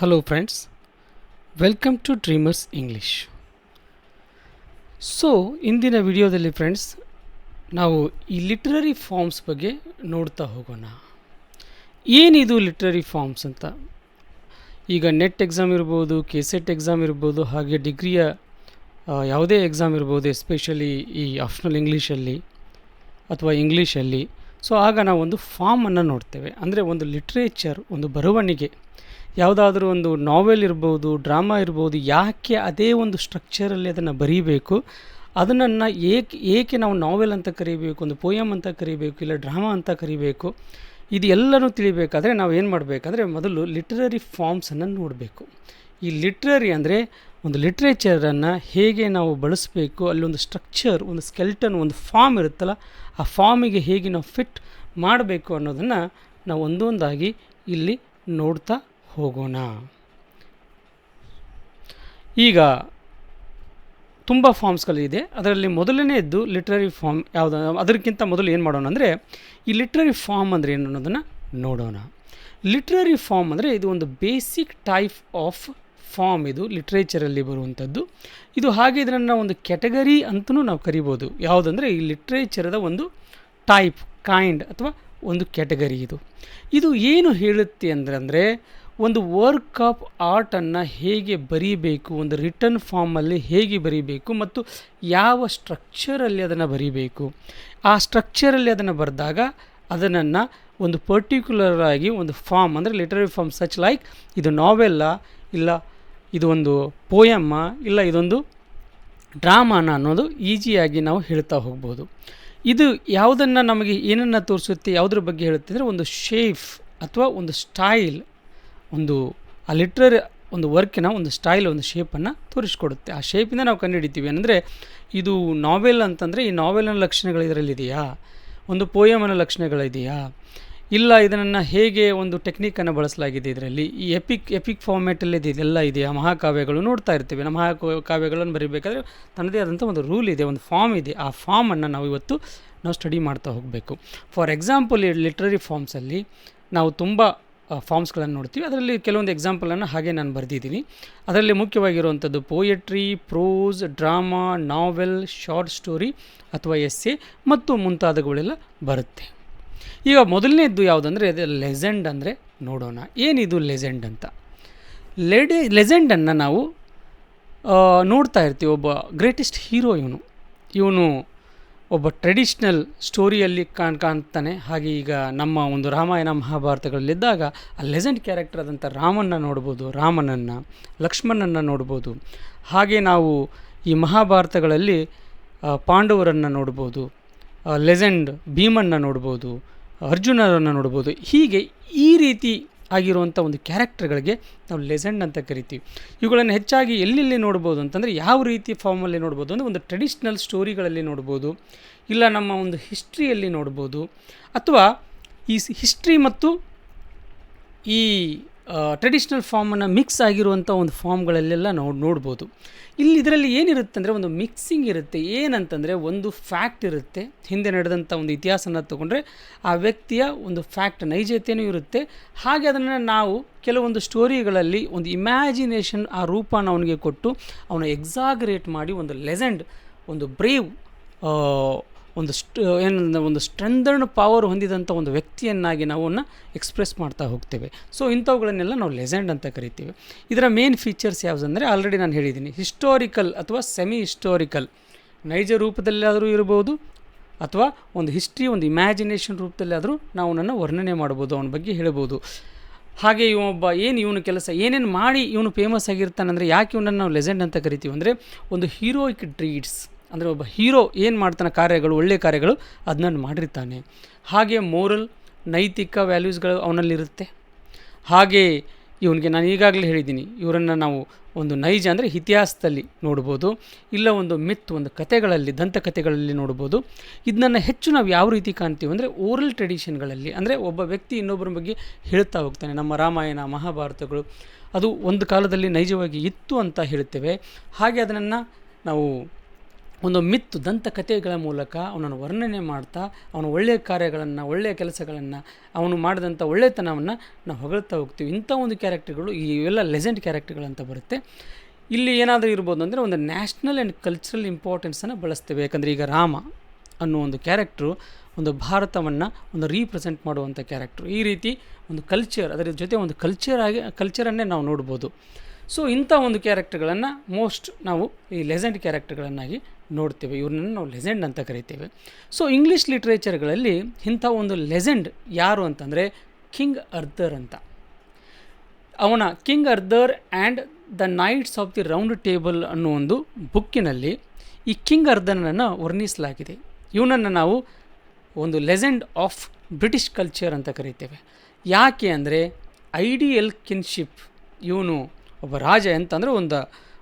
Hello friends welcome to Dreamers English so ಇಂದಿನ ವಿಡಿಯೋದಲ್ಲಿ friends ನಾವು ಈ ಲಿಟ್ರರಿ ಫಾರ್ಮ್ಸ್ ಬಗ್ಗೆ ನೋಡ್ತಾ ಹೋಗೋಣ. ಏನಿದು ಲಿಟ್ರರಿ ಫಾರ್ಮ್ಸ್ ಅಂತ? ಈಗ ನೆಟ್ ಎಕ್ಸಾಮ್ ಇರ್ಬೋದು ಕೆ ಸೆಟ್ ಎಕ್ಸಾಮ್ ಇರ್ಬೋದು, ಹಾಗೆ ಡಿಗ್ರಿಯ ಯಾವುದೇ ಎಕ್ಸಾಮ್ ಇರ್ಬೋದು ಎಸ್ಪೆಷಲಿ ಈ ಆಪ್ಷನಲ್ ಇಂಗ್ಲೀಷಲ್ಲಿ ಅಥವಾ ಇಂಗ್ಲೀಷಲ್ಲಿ ಸೊ ಆಗ ನಾವು ಒಂದು ಫಾರ್ಮನ್ನು ನೋಡ್ತೇವೆ. ಅಂದರೆ ಒಂದು ಲಿಟ್ರೇಚರ್ ಒಂದು ಬರವಣಿಗೆ. ಯಾವುದಾದ್ರೂ ಒಂದು ನಾವೆಲ್ ಇರ್ಬೋದು, ಡ್ರಾಮಾ ಇರ್ಬೋದು, ಯಾಕೆ ಅದೇ ಒಂದು ಸ್ಟ್ರಕ್ಚರಲ್ಲಿ ಅದನ್ನು ಬರೀಬೇಕು? ಅದನ್ನು ಏಕೆ ಏಕೆ ನಾವು ನಾವೆಲ್ ಅಂತ ಕರಿಬೇಕು, ಒಂದು ಪೋಯಮ್ ಅಂತ ಕರಿಬೇಕು, ಇಲ್ಲ ಡ್ರಾಮಾ ಅಂತ ಕರಿಬೇಕು? ಇದು ಎಲ್ಲನೂ ತಿಳಿಬೇಕಾದ್ರೆ ನಾವು ಏನು ಮಾಡಬೇಕಂದ್ರೆ ಮೊದಲು ಲಿಟ್ರರಿ ಫಾರ್ಮ್ಸನ್ನು ನೋಡಬೇಕು. ಈ ಲಿಟ್ರರಿ ಅಂದರೆ ಒಂದು ಲಿಟ್ರೇಚರನ್ನು ಹೇಗೆ ನಾವು ಬಳಸಬೇಕು ಅಲ್ಲೊಂದು ಸ್ಟ್ರಕ್ಚರ್ ಒಂದು ಸ್ಕೆಲ್ಟನ್ ಒಂದು ಫಾರ್ಮ್ ಇರುತ್ತಲ್ಲ, ಆ ಫಾರ್ಮಿಗೆ ಹೇಗೆ ನಾವು ಫಿಟ್ ಮಾಡಬೇಕು ಅನ್ನೋದನ್ನು ನಾವು ಒಂದೊಂದಾಗಿ ಇಲ್ಲಿ ನೋಡ್ತಾ ಹೋಗೋಣ. ಈಗ ತುಂಬ ಫಾರ್ಮ್ಸ್ಗಳಿದೆ ಅದರಲ್ಲಿ ಮೊದಲನೇದ್ದು ಲಿಟ್ರರಿ ಫಾರ್ಮ್ ಯಾವುದು, ಅದಕ್ಕಿಂತ ಮೊದಲು ಏನು ಮಾಡೋಣ ಅಂದರೆ, ಈ ಲಿಟ್ರರಿ ಫಾರ್ಮ್ ಅಂದರೆ ಏನು ಅನ್ನೋದನ್ನು ನೋಡೋಣ. ಲಿಟ್ರರಿ ಫಾರ್ಮ್ ಅಂದರೆ ಇದು ಒಂದು ಬೇಸಿಕ್ ಟೈಪ್ ಆಫ್ ಫಾರ್ಮ್ ಇದು, ಲಿಟ್ರೇಚರಲ್ಲಿ ಬರುವಂಥದ್ದು. ಇದು ಹಾಗೆ ಇದನ್ನು ಒಂದು ಕ್ಯಾಟಗರಿ ಅಂತಲೂ ನಾವು ಕರಿಬೋದು. ಯಾವುದಂದರೆ ಈ ಲಿಟ್ರೇಚರದ ಒಂದು ಟೈಪ್ ಕೈಂಡ್ ಅಥವಾ ಒಂದು ಕ್ಯಾಟಗರಿ ಇದು. ಇದು ಏನು ಹೇಳುತ್ತೆ ಅಂದರೆ ಅಂದರೆ ಒಂದು ವರ್ಕ್ ಆಫ್ ಆರ್ಟನ್ನು ಹೇಗೆ ಬರೀಬೇಕು, ಒಂದು ರಿಟರ್ನ್ ಫಾರ್ಮಲ್ಲಿ ಹೇಗೆ ಬರೀಬೇಕು ಮತ್ತು ಯಾವ ಸ್ಟ್ರಕ್ಚರಲ್ಲಿ ಅದನ್ನು ಬರೀಬೇಕು. ಆ ಸ್ಟ್ರಕ್ಚರಲ್ಲಿ ಅದನ್ನು ಬರೆದಾಗ ಅದನ್ನು ಒಂದು ಪರ್ಟಿಕ್ಯುಲರ್ ಆಗಿ ಒಂದು ಫಾರ್ಮ್ ಅಂದರೆ ಲಿಟರರಿ ಫಾರ್ಮ್ ಸಚ್ ಲೈಕ್ ಇದು ನಾವೆಲ್ಲ ಇಲ್ಲ ಇದು ಒಂದು ಪೋಯಮ್ಮ ಇಲ್ಲ ಇದೊಂದು ಡ್ರಾಮಾನ ಅನ್ನೋದು ಈಸಿಯಾಗಿ ನಾವು ಹೇಳ್ತಾ ಹೋಗ್ಬೋದು. ಇದು ಯಾವುದನ್ನು ನಮಗೆ ಏನನ್ನು ತೋರಿಸುತ್ತೆ, ಯಾವುದ್ರ ಬಗ್ಗೆ ಹೇಳುತ್ತೆ ಒಂದು ಶೇಫ್ ಅಥವಾ ಒಂದು ಸ್ಟೈಲ್ ಒಂದು, ಆ ಲಿಟ್ರರಿ ಒಂದು ವರ್ಕಿನ ಒಂದು ಸ್ಟೈಲ್ ಒಂದು ಶೇಪನ್ನು ತೋರಿಸ್ಕೊಡುತ್ತೆ. ಆ ಶೇಪಿಂದ ನಾವು ಕಂಡುಹಿಡಿತೀವಿ. ಅಂದರೆ ಇದು ನಾವೆಲ್ ಅಂತಂದರೆ, ಈ ನಾವೆಲ್ನ ಲಕ್ಷಣಗಳು ಇದರಲ್ಲಿದೆಯಾ? ಒಂದು ಪೋಯಮನ ಲಕ್ಷಣಗಳಿದೆಯಾ? ಇಲ್ಲ, ಇದನ್ನು ಹೇಗೆ ಒಂದು ಟೆಕ್ನಿಕನ್ನು ಬಳಸಲಾಗಿದೆ ಇದರಲ್ಲಿ? ಈ ಎಪಿಕ್ ಎಪಿಕ್ ಫಾರ್ಮ್ಯಾಟಲ್ಲಿ ಇದೆಲ್ಲ ಇದೆಯಾ? ಮಹಾಕಾವ್ಯಗಳು ನೋಡ್ತಾ ಇರ್ತೀವಿ. ನಮ್ಮ ಮಹಾ ಕಾವ್ಯಗಳನ್ನು ಬರೀಬೇಕಾದ್ರೆ, ತನ್ನದೇ ಆದಂಥ ಒಂದು ರೂಲ್ ಇದೆ, ಒಂದು ಫಾರ್ಮ್ ಇದೆ. ಆ ಫಾರ್ಮನ್ನು ನಾವು ಇವತ್ತು ನಾವು ಸ್ಟಡಿ ಮಾಡ್ತಾ ಹೋಗಬೇಕು. ಫಾರ್ ಎಕ್ಸಾಂಪಲ್ ಈ ಲಿಟ್ರರಿ ಫಾರ್ಮ್ಸಲ್ಲಿ ನಾವು ತುಂಬ ಫಾರ್ಮ್ಸ್ಗಳನ್ನು ನೋಡ್ತೀವಿ. ಅದರಲ್ಲಿ ಕೆಲವೊಂದು ಎಕ್ಸಾಂಪಲನ್ನು ಹಾಗೆ ನಾನು ಬರೆದಿದ್ದೀನಿ. ಅದರಲ್ಲಿ ಮುಖ್ಯವಾಗಿರುವಂಥದ್ದು poetry prose drama novel short story ಅಥವಾ ಎಸ್ಸೆ ಮತ್ತು ಮುಂತಾದವುಗಳೆಲ್ಲ ಬರುತ್ತೆ. ಈಗ ಮೊದಲನೇದ್ದು ಯಾವುದಂದರೆ ಅದು ಲೆಜೆಂಡ್ ಅಂದರೆ ನೋಡೋಣ. ಏನಿದು ಲೆಜೆಂಡ್ ಅಂತ? ಲೆಡೆ ಲೆಜೆಂಡನ್ನು ನಾವು ನೋಡ್ತಾ ಇರ್ತೀವಿ. ಒಬ್ಬ ಗ್ರೇಟೆಸ್ಟ್ ಹೀರೋ ಇವನು. ಇವನು ಒಬ್ಬ ಟ್ರೆಡಿಷ್ನಲ್ ಸ್ಟೋರಿಯಲ್ಲಿ ಕಾಣ್, ಕಾಣ್ತಾನೆ. ಹಾಗೆ ಈಗ ನಮ್ಮ ಒಂದು ರಾಮಾಯಣ ಮಹಾಭಾರತಗಳಲ್ಲಿದ್ದಾಗ ಆ ಲೆಜೆಂಡ್ ಕ್ಯಾರೆಕ್ಟರ್ ಆದಂಥ ರಾಮನ್ನ ನೋಡ್ಬೋದು, ರಾಮನನ್ನು ಲಕ್ಷ್ಮಣನನ್ನು ನೋಡ್ಬೋದು. ಹಾಗೆ ನಾವು ಈ ಮಹಾಭಾರತಗಳಲ್ಲಿ ಪಾಂಡವರನ್ನು ನೋಡ್ಬೋದು ಲೆಜೆಂಡ್ ಭೀಮನ್ನ ನೋಡ್ಬೋದು, ಅರ್ಜುನರನ್ನು ನೋಡ್ಬೋದು. ಹೀಗೆ ಈ ರೀತಿ ಆಗಿರುವಂಥ ಒಂದು ಕ್ಯಾರೆಕ್ಟರ್ಗಳಿಗೆ ನಾವು ಲೆಸೆಂಡ್ ಅಂತ ಕರಿತೀವಿ. ಇವುಗಳನ್ನು ಹೆಚ್ಚಾಗಿ ಎಲ್ಲೆಲ್ಲಿ ನೋಡ್ಬೋದು ಅಂತಂದರೆ ಯಾವ ರೀತಿ ಫಾರ್ಮಲ್ಲಿ ನೋಡ್ಬೋದು ಅಂದರೆ ಒಂದು ಟ್ರೆಡಿಷ್ನಲ್ ಸ್ಟೋರಿಗಳಲ್ಲಿ ನೋಡ್ಬೋದು, ಇಲ್ಲ ನಮ್ಮ ಒಂದು ಹಿಸ್ಟ್ರಿಯಲ್ಲಿ ನೋಡ್ಬೋದು, ಅಥವಾ ಈ ಹಿಸ್ಟ್ರಿ ಮತ್ತು ಈ ಟ್ರೆಡಿಷ್ನಲ್ ಫಾರ್ಮನ್ನು ಮಿಕ್ಸ್ ಆಗಿರುವಂಥ ಒಂದು ಫಾರ್ಮ್ಗಳಲ್ಲೆಲ್ಲ ನಾವು ನೋಡ್ಬೋದು. ಇಲ್ಲಿ ಇದರಲ್ಲಿ ಏನಿರುತ್ತೆ ಅಂದರೆ ಒಂದು ಮಿಕ್ಸಿಂಗ್ ಇರುತ್ತೆ. ಏನಂತಂದರೆ ಒಂದು ಫ್ಯಾಕ್ಟ್ ಇರುತ್ತೆ. ಹಿಂದೆ ನಡೆದಂಥ ಒಂದು ಇತಿಹಾಸನ ತಗೊಂಡ್ರೆ ಆ ವ್ಯಕ್ತಿಯ ಒಂದು ಫ್ಯಾಕ್ಟ್ ನೈಜತೆಯೂ ಇರುತ್ತೆ. ಹಾಗೆ ಅದನ್ನು ನಾವು ಕೆಲವೊಂದು ಸ್ಟೋರಿಗಳಲ್ಲಿ ಒಂದು ಇಮ್ಯಾಜಿನೇಷನ್ ಆ ರೂಪನ ಅವನಿಗೆ ಕೊಟ್ಟು ಅವನ ಎಕ್ಸಾಗರೇಟ್ ಮಾಡಿ ಒಂದು ಲೆಜೆಂಡ್ ಒಂದು ಬ್ರೇವ್ ಒಂದು ಸ್ಟ್, ಏನಂದ್ರೆ ಒಂದು ಸ್ಟ್ರೆಂದರ್ಡ್ ಪವರ್ ಹೊಂದಿದಂಥ ಒಂದು ವ್ಯಕ್ತಿಯನ್ನಾಗಿ ನಾವು ಅವನ್ನ ಎಕ್ಸ್ಪ್ರೆಸ್ ಮಾಡ್ತಾ ಹೋಗ್ತೇವೆ. ಸೊ ಇಂಥವುಗಳನ್ನೆಲ್ಲ ನಾವು ಲೆಜೆಂಡ್ ಅಂತ ಕರಿತೀವಿ. ಇದರ ಮೇನ್ ಫೀಚರ್ಸ್ ಯಾವುದಂದರೆ ಆಲ್ರೆಡಿ ನಾನು ಹೇಳಿದ್ದೀನಿ ಹಿಸ್ಟೋರಿಕಲ್ ಅಥವಾ ಸೆಮಿ ಹಿಸ್ಟೋರಿಕಲ್ ನೈಜ ರೂಪದಲ್ಲಾದರೂ ಇರ್ಬೋದು ಅಥವಾ ಒಂದು ಹಿಸ್ಟ್ರಿ ಒಂದು ಇಮ್ಯಾಜಿನೇಷನ್ ರೂಪದಲ್ಲಾದರೂ ನಾವು ನನ್ನ ವರ್ಣನೆ ಮಾಡ್ಬೋದು, ಅವನ ಬಗ್ಗೆ ಹೇಳ್ಬೋದು. ಹಾಗೆ ಇವೊಬ್ಬ ಏನು ಇವನು ಕೆಲಸ, ಏನೇನು ಮಾಡಿ ಇವನು ಫೇಮಸ್ ಆಗಿರ್ತಾನೆ ಅಂದರೆ ಯಾಕೆ ಇವನನ್ನು ನಾವು ಲೆಜೆಂಡ್ ಅಂತ ಕರಿತೀವಿ ಅಂದರೆ ಒಂದು ಹೀರೋಯಿಕ್ ಡ್ರೀಡ್ಸ್ ಅಂದರೆ ಒಬ್ಬ ಹೀರೋ ಏನು ಮಾಡ್ತಾನೆ ಕಾರ್ಯಗಳು ಒಳ್ಳೆಯ ಕಾರ್ಯಗಳು, ಅದನ್ನ ಮಾಡಿರ್ತಾನೆ. ಹಾಗೆ ಮೋರಲ್ ನೈತಿಕ ವ್ಯಾಲ್ಯೂಸ್ಗಳು ಅವನಲ್ಲಿರುತ್ತೆ. ಹಾಗೆ ಇವನಿಗೆ ನಾನು ಈಗಾಗಲೇ ಹೇಳಿದ್ದೀನಿ, ಇವರನ್ನು ನಾವು ಒಂದು ನೈಜ ಅಂದರೆ ಇತಿಹಾಸದಲ್ಲಿ ನೋಡ್ಬೋದು, ಇಲ್ಲ ಒಂದು ಮಿತ್, ಒಂದು ಕಥೆಗಳಲ್ಲಿ, ದಂತಕಥೆಗಳಲ್ಲಿ ನೋಡ್ಬೋದು. ಇದನ್ನು ಹೆಚ್ಚು ನಾವು ಯಾವ ರೀತಿ ಕಾಣ್ತೀವಿ ಅಂದರೆ ಓರಲ್ ಟ್ರೆಡಿಷನ್ಗಳಲ್ಲಿ ಅಂದರೆ ಒಬ್ಬ ವ್ಯಕ್ತಿ ಇನ್ನೊಬ್ಬರ ಬಗ್ಗೆ ಹೇಳ್ತಾ ಹೋಗ್ತಾನೆ, ನಮ್ಮ ರಾಮಾಯಣ, ಮಹಾಭಾರತಗಳು, ಅದು ಒಂದು ಕಾಲದಲ್ಲಿ ನೈಜವಾಗಿ ಇತ್ತು ಅಂತ ಹೇಳ್ತೇವೆ. ಹಾಗೆ ಅದನ್ನು ನಾವು ಒಂದು ಮಿತ್ತು ದಂತಕಥೆಗಳ ಮೂಲಕ ಅವನನ್ನು ವರ್ಣನೆ ಮಾಡ್ತಾ, ಅವನ ಒಳ್ಳೆಯ ಕಾರ್ಯಗಳನ್ನು, ಒಳ್ಳೆಯ ಕೆಲಸಗಳನ್ನು, ಅವನು ಮಾಡಿದಂಥ ಒಳ್ಳೆಯತನವನ್ನು ನಾವು ಹೊಗಳ್ತಾ ಹೋಗ್ತೀವಿ. ಇಂಥ ಒಂದು ಕ್ಯಾರೆಕ್ಟರ್ಗಳು ಇವೆಲ್ಲ ಲೆಜೆಂಡ್ ಕ್ಯಾರೆಕ್ಟರ್ಗಳಂತ ಬರುತ್ತೆ. ಇಲ್ಲಿ ಏನಾದರೂ ಇರ್ಬೋದು ಅಂದರೆ ಒಂದು ನ್ಯಾಷನಲ್ ಆ್ಯಂಡ್ ಕಲ್ಚರಲ್ ಇಂಪಾರ್ಟೆನ್ಸನ್ನು ಬಳಸ್ತೇವೆ. ಯಾಕಂದರೆ ಈಗ ರಾಮ ಅನ್ನೋ ಒಂದು ಕ್ಯಾರೆಕ್ಟ್ರು ಒಂದು ಭಾರತವನ್ನು ಒಂದು ರೀಪ್ರೆಸೆಂಟ್ ಮಾಡುವಂಥ ಕ್ಯಾರೆಕ್ಟ್ರು ಈ ರೀತಿ ಒಂದು ಕಲ್ಚರ್ ಅದರ ಜೊತೆ ಒಂದು ಕಲ್ಚರ್ ಆಗಿ ಕಲ್ಚರನ್ನೇ ನಾವು ನೋಡ್ಬೋದು. ಸೊ ಇಂಥ ಒಂದು ಕ್ಯಾರೆಕ್ಟರ್ಗಳನ್ನು ಮೋಸ್ಟ್ ನಾವು ಈ ಲೆಜೆಂಡ್ ಕ್ಯಾರೆಕ್ಟರ್ಗಳನ್ನಾಗಿ ನೋಡ್ತೇವೆ. ಇವ್ರನ್ನ ನಾವು ಲೆಜೆಂಡ್ ಅಂತ ಕರಿತೇವೆ. ಸೊ ಇಂಗ್ಲೀಷ್ ಲಿಟ್ರೇಚರ್ಗಳಲ್ಲಿ ಇಂಥ ಒಂದು ಲೆಜೆಂಡ್ ಯಾರು ಅಂತಂದರೆ ಕಿಂಗ್ ಅರ್ಧರ್ ಅಂತ. ಅವನ King Arthur and the Knights of the Round Table ಅನ್ನೋ ಒಂದು ಬುಕ್ಕಿನಲ್ಲಿ ಈ ಕಿಂಗ್ ಅರ್ಧನನ್ನು ವರ್ಣಿಸಲಾಗಿದೆ. ಇವನನ್ನು ನಾವು ಒಂದು ಲೆಜೆಂಡ್ ಆಫ್ ಬ್ರಿಟಿಷ್ ಕಲ್ಚರ್ ಅಂತ ಕರಿತೇವೆ. ಯಾಕೆ ಅಂದರೆ ಐಡಿಯಲ್ ಕಿನ್ಶಿಪ್ ಇವನು ಒಬ್ಬ ರಾಜ ಅಂತಂದರೆ ಒಂದು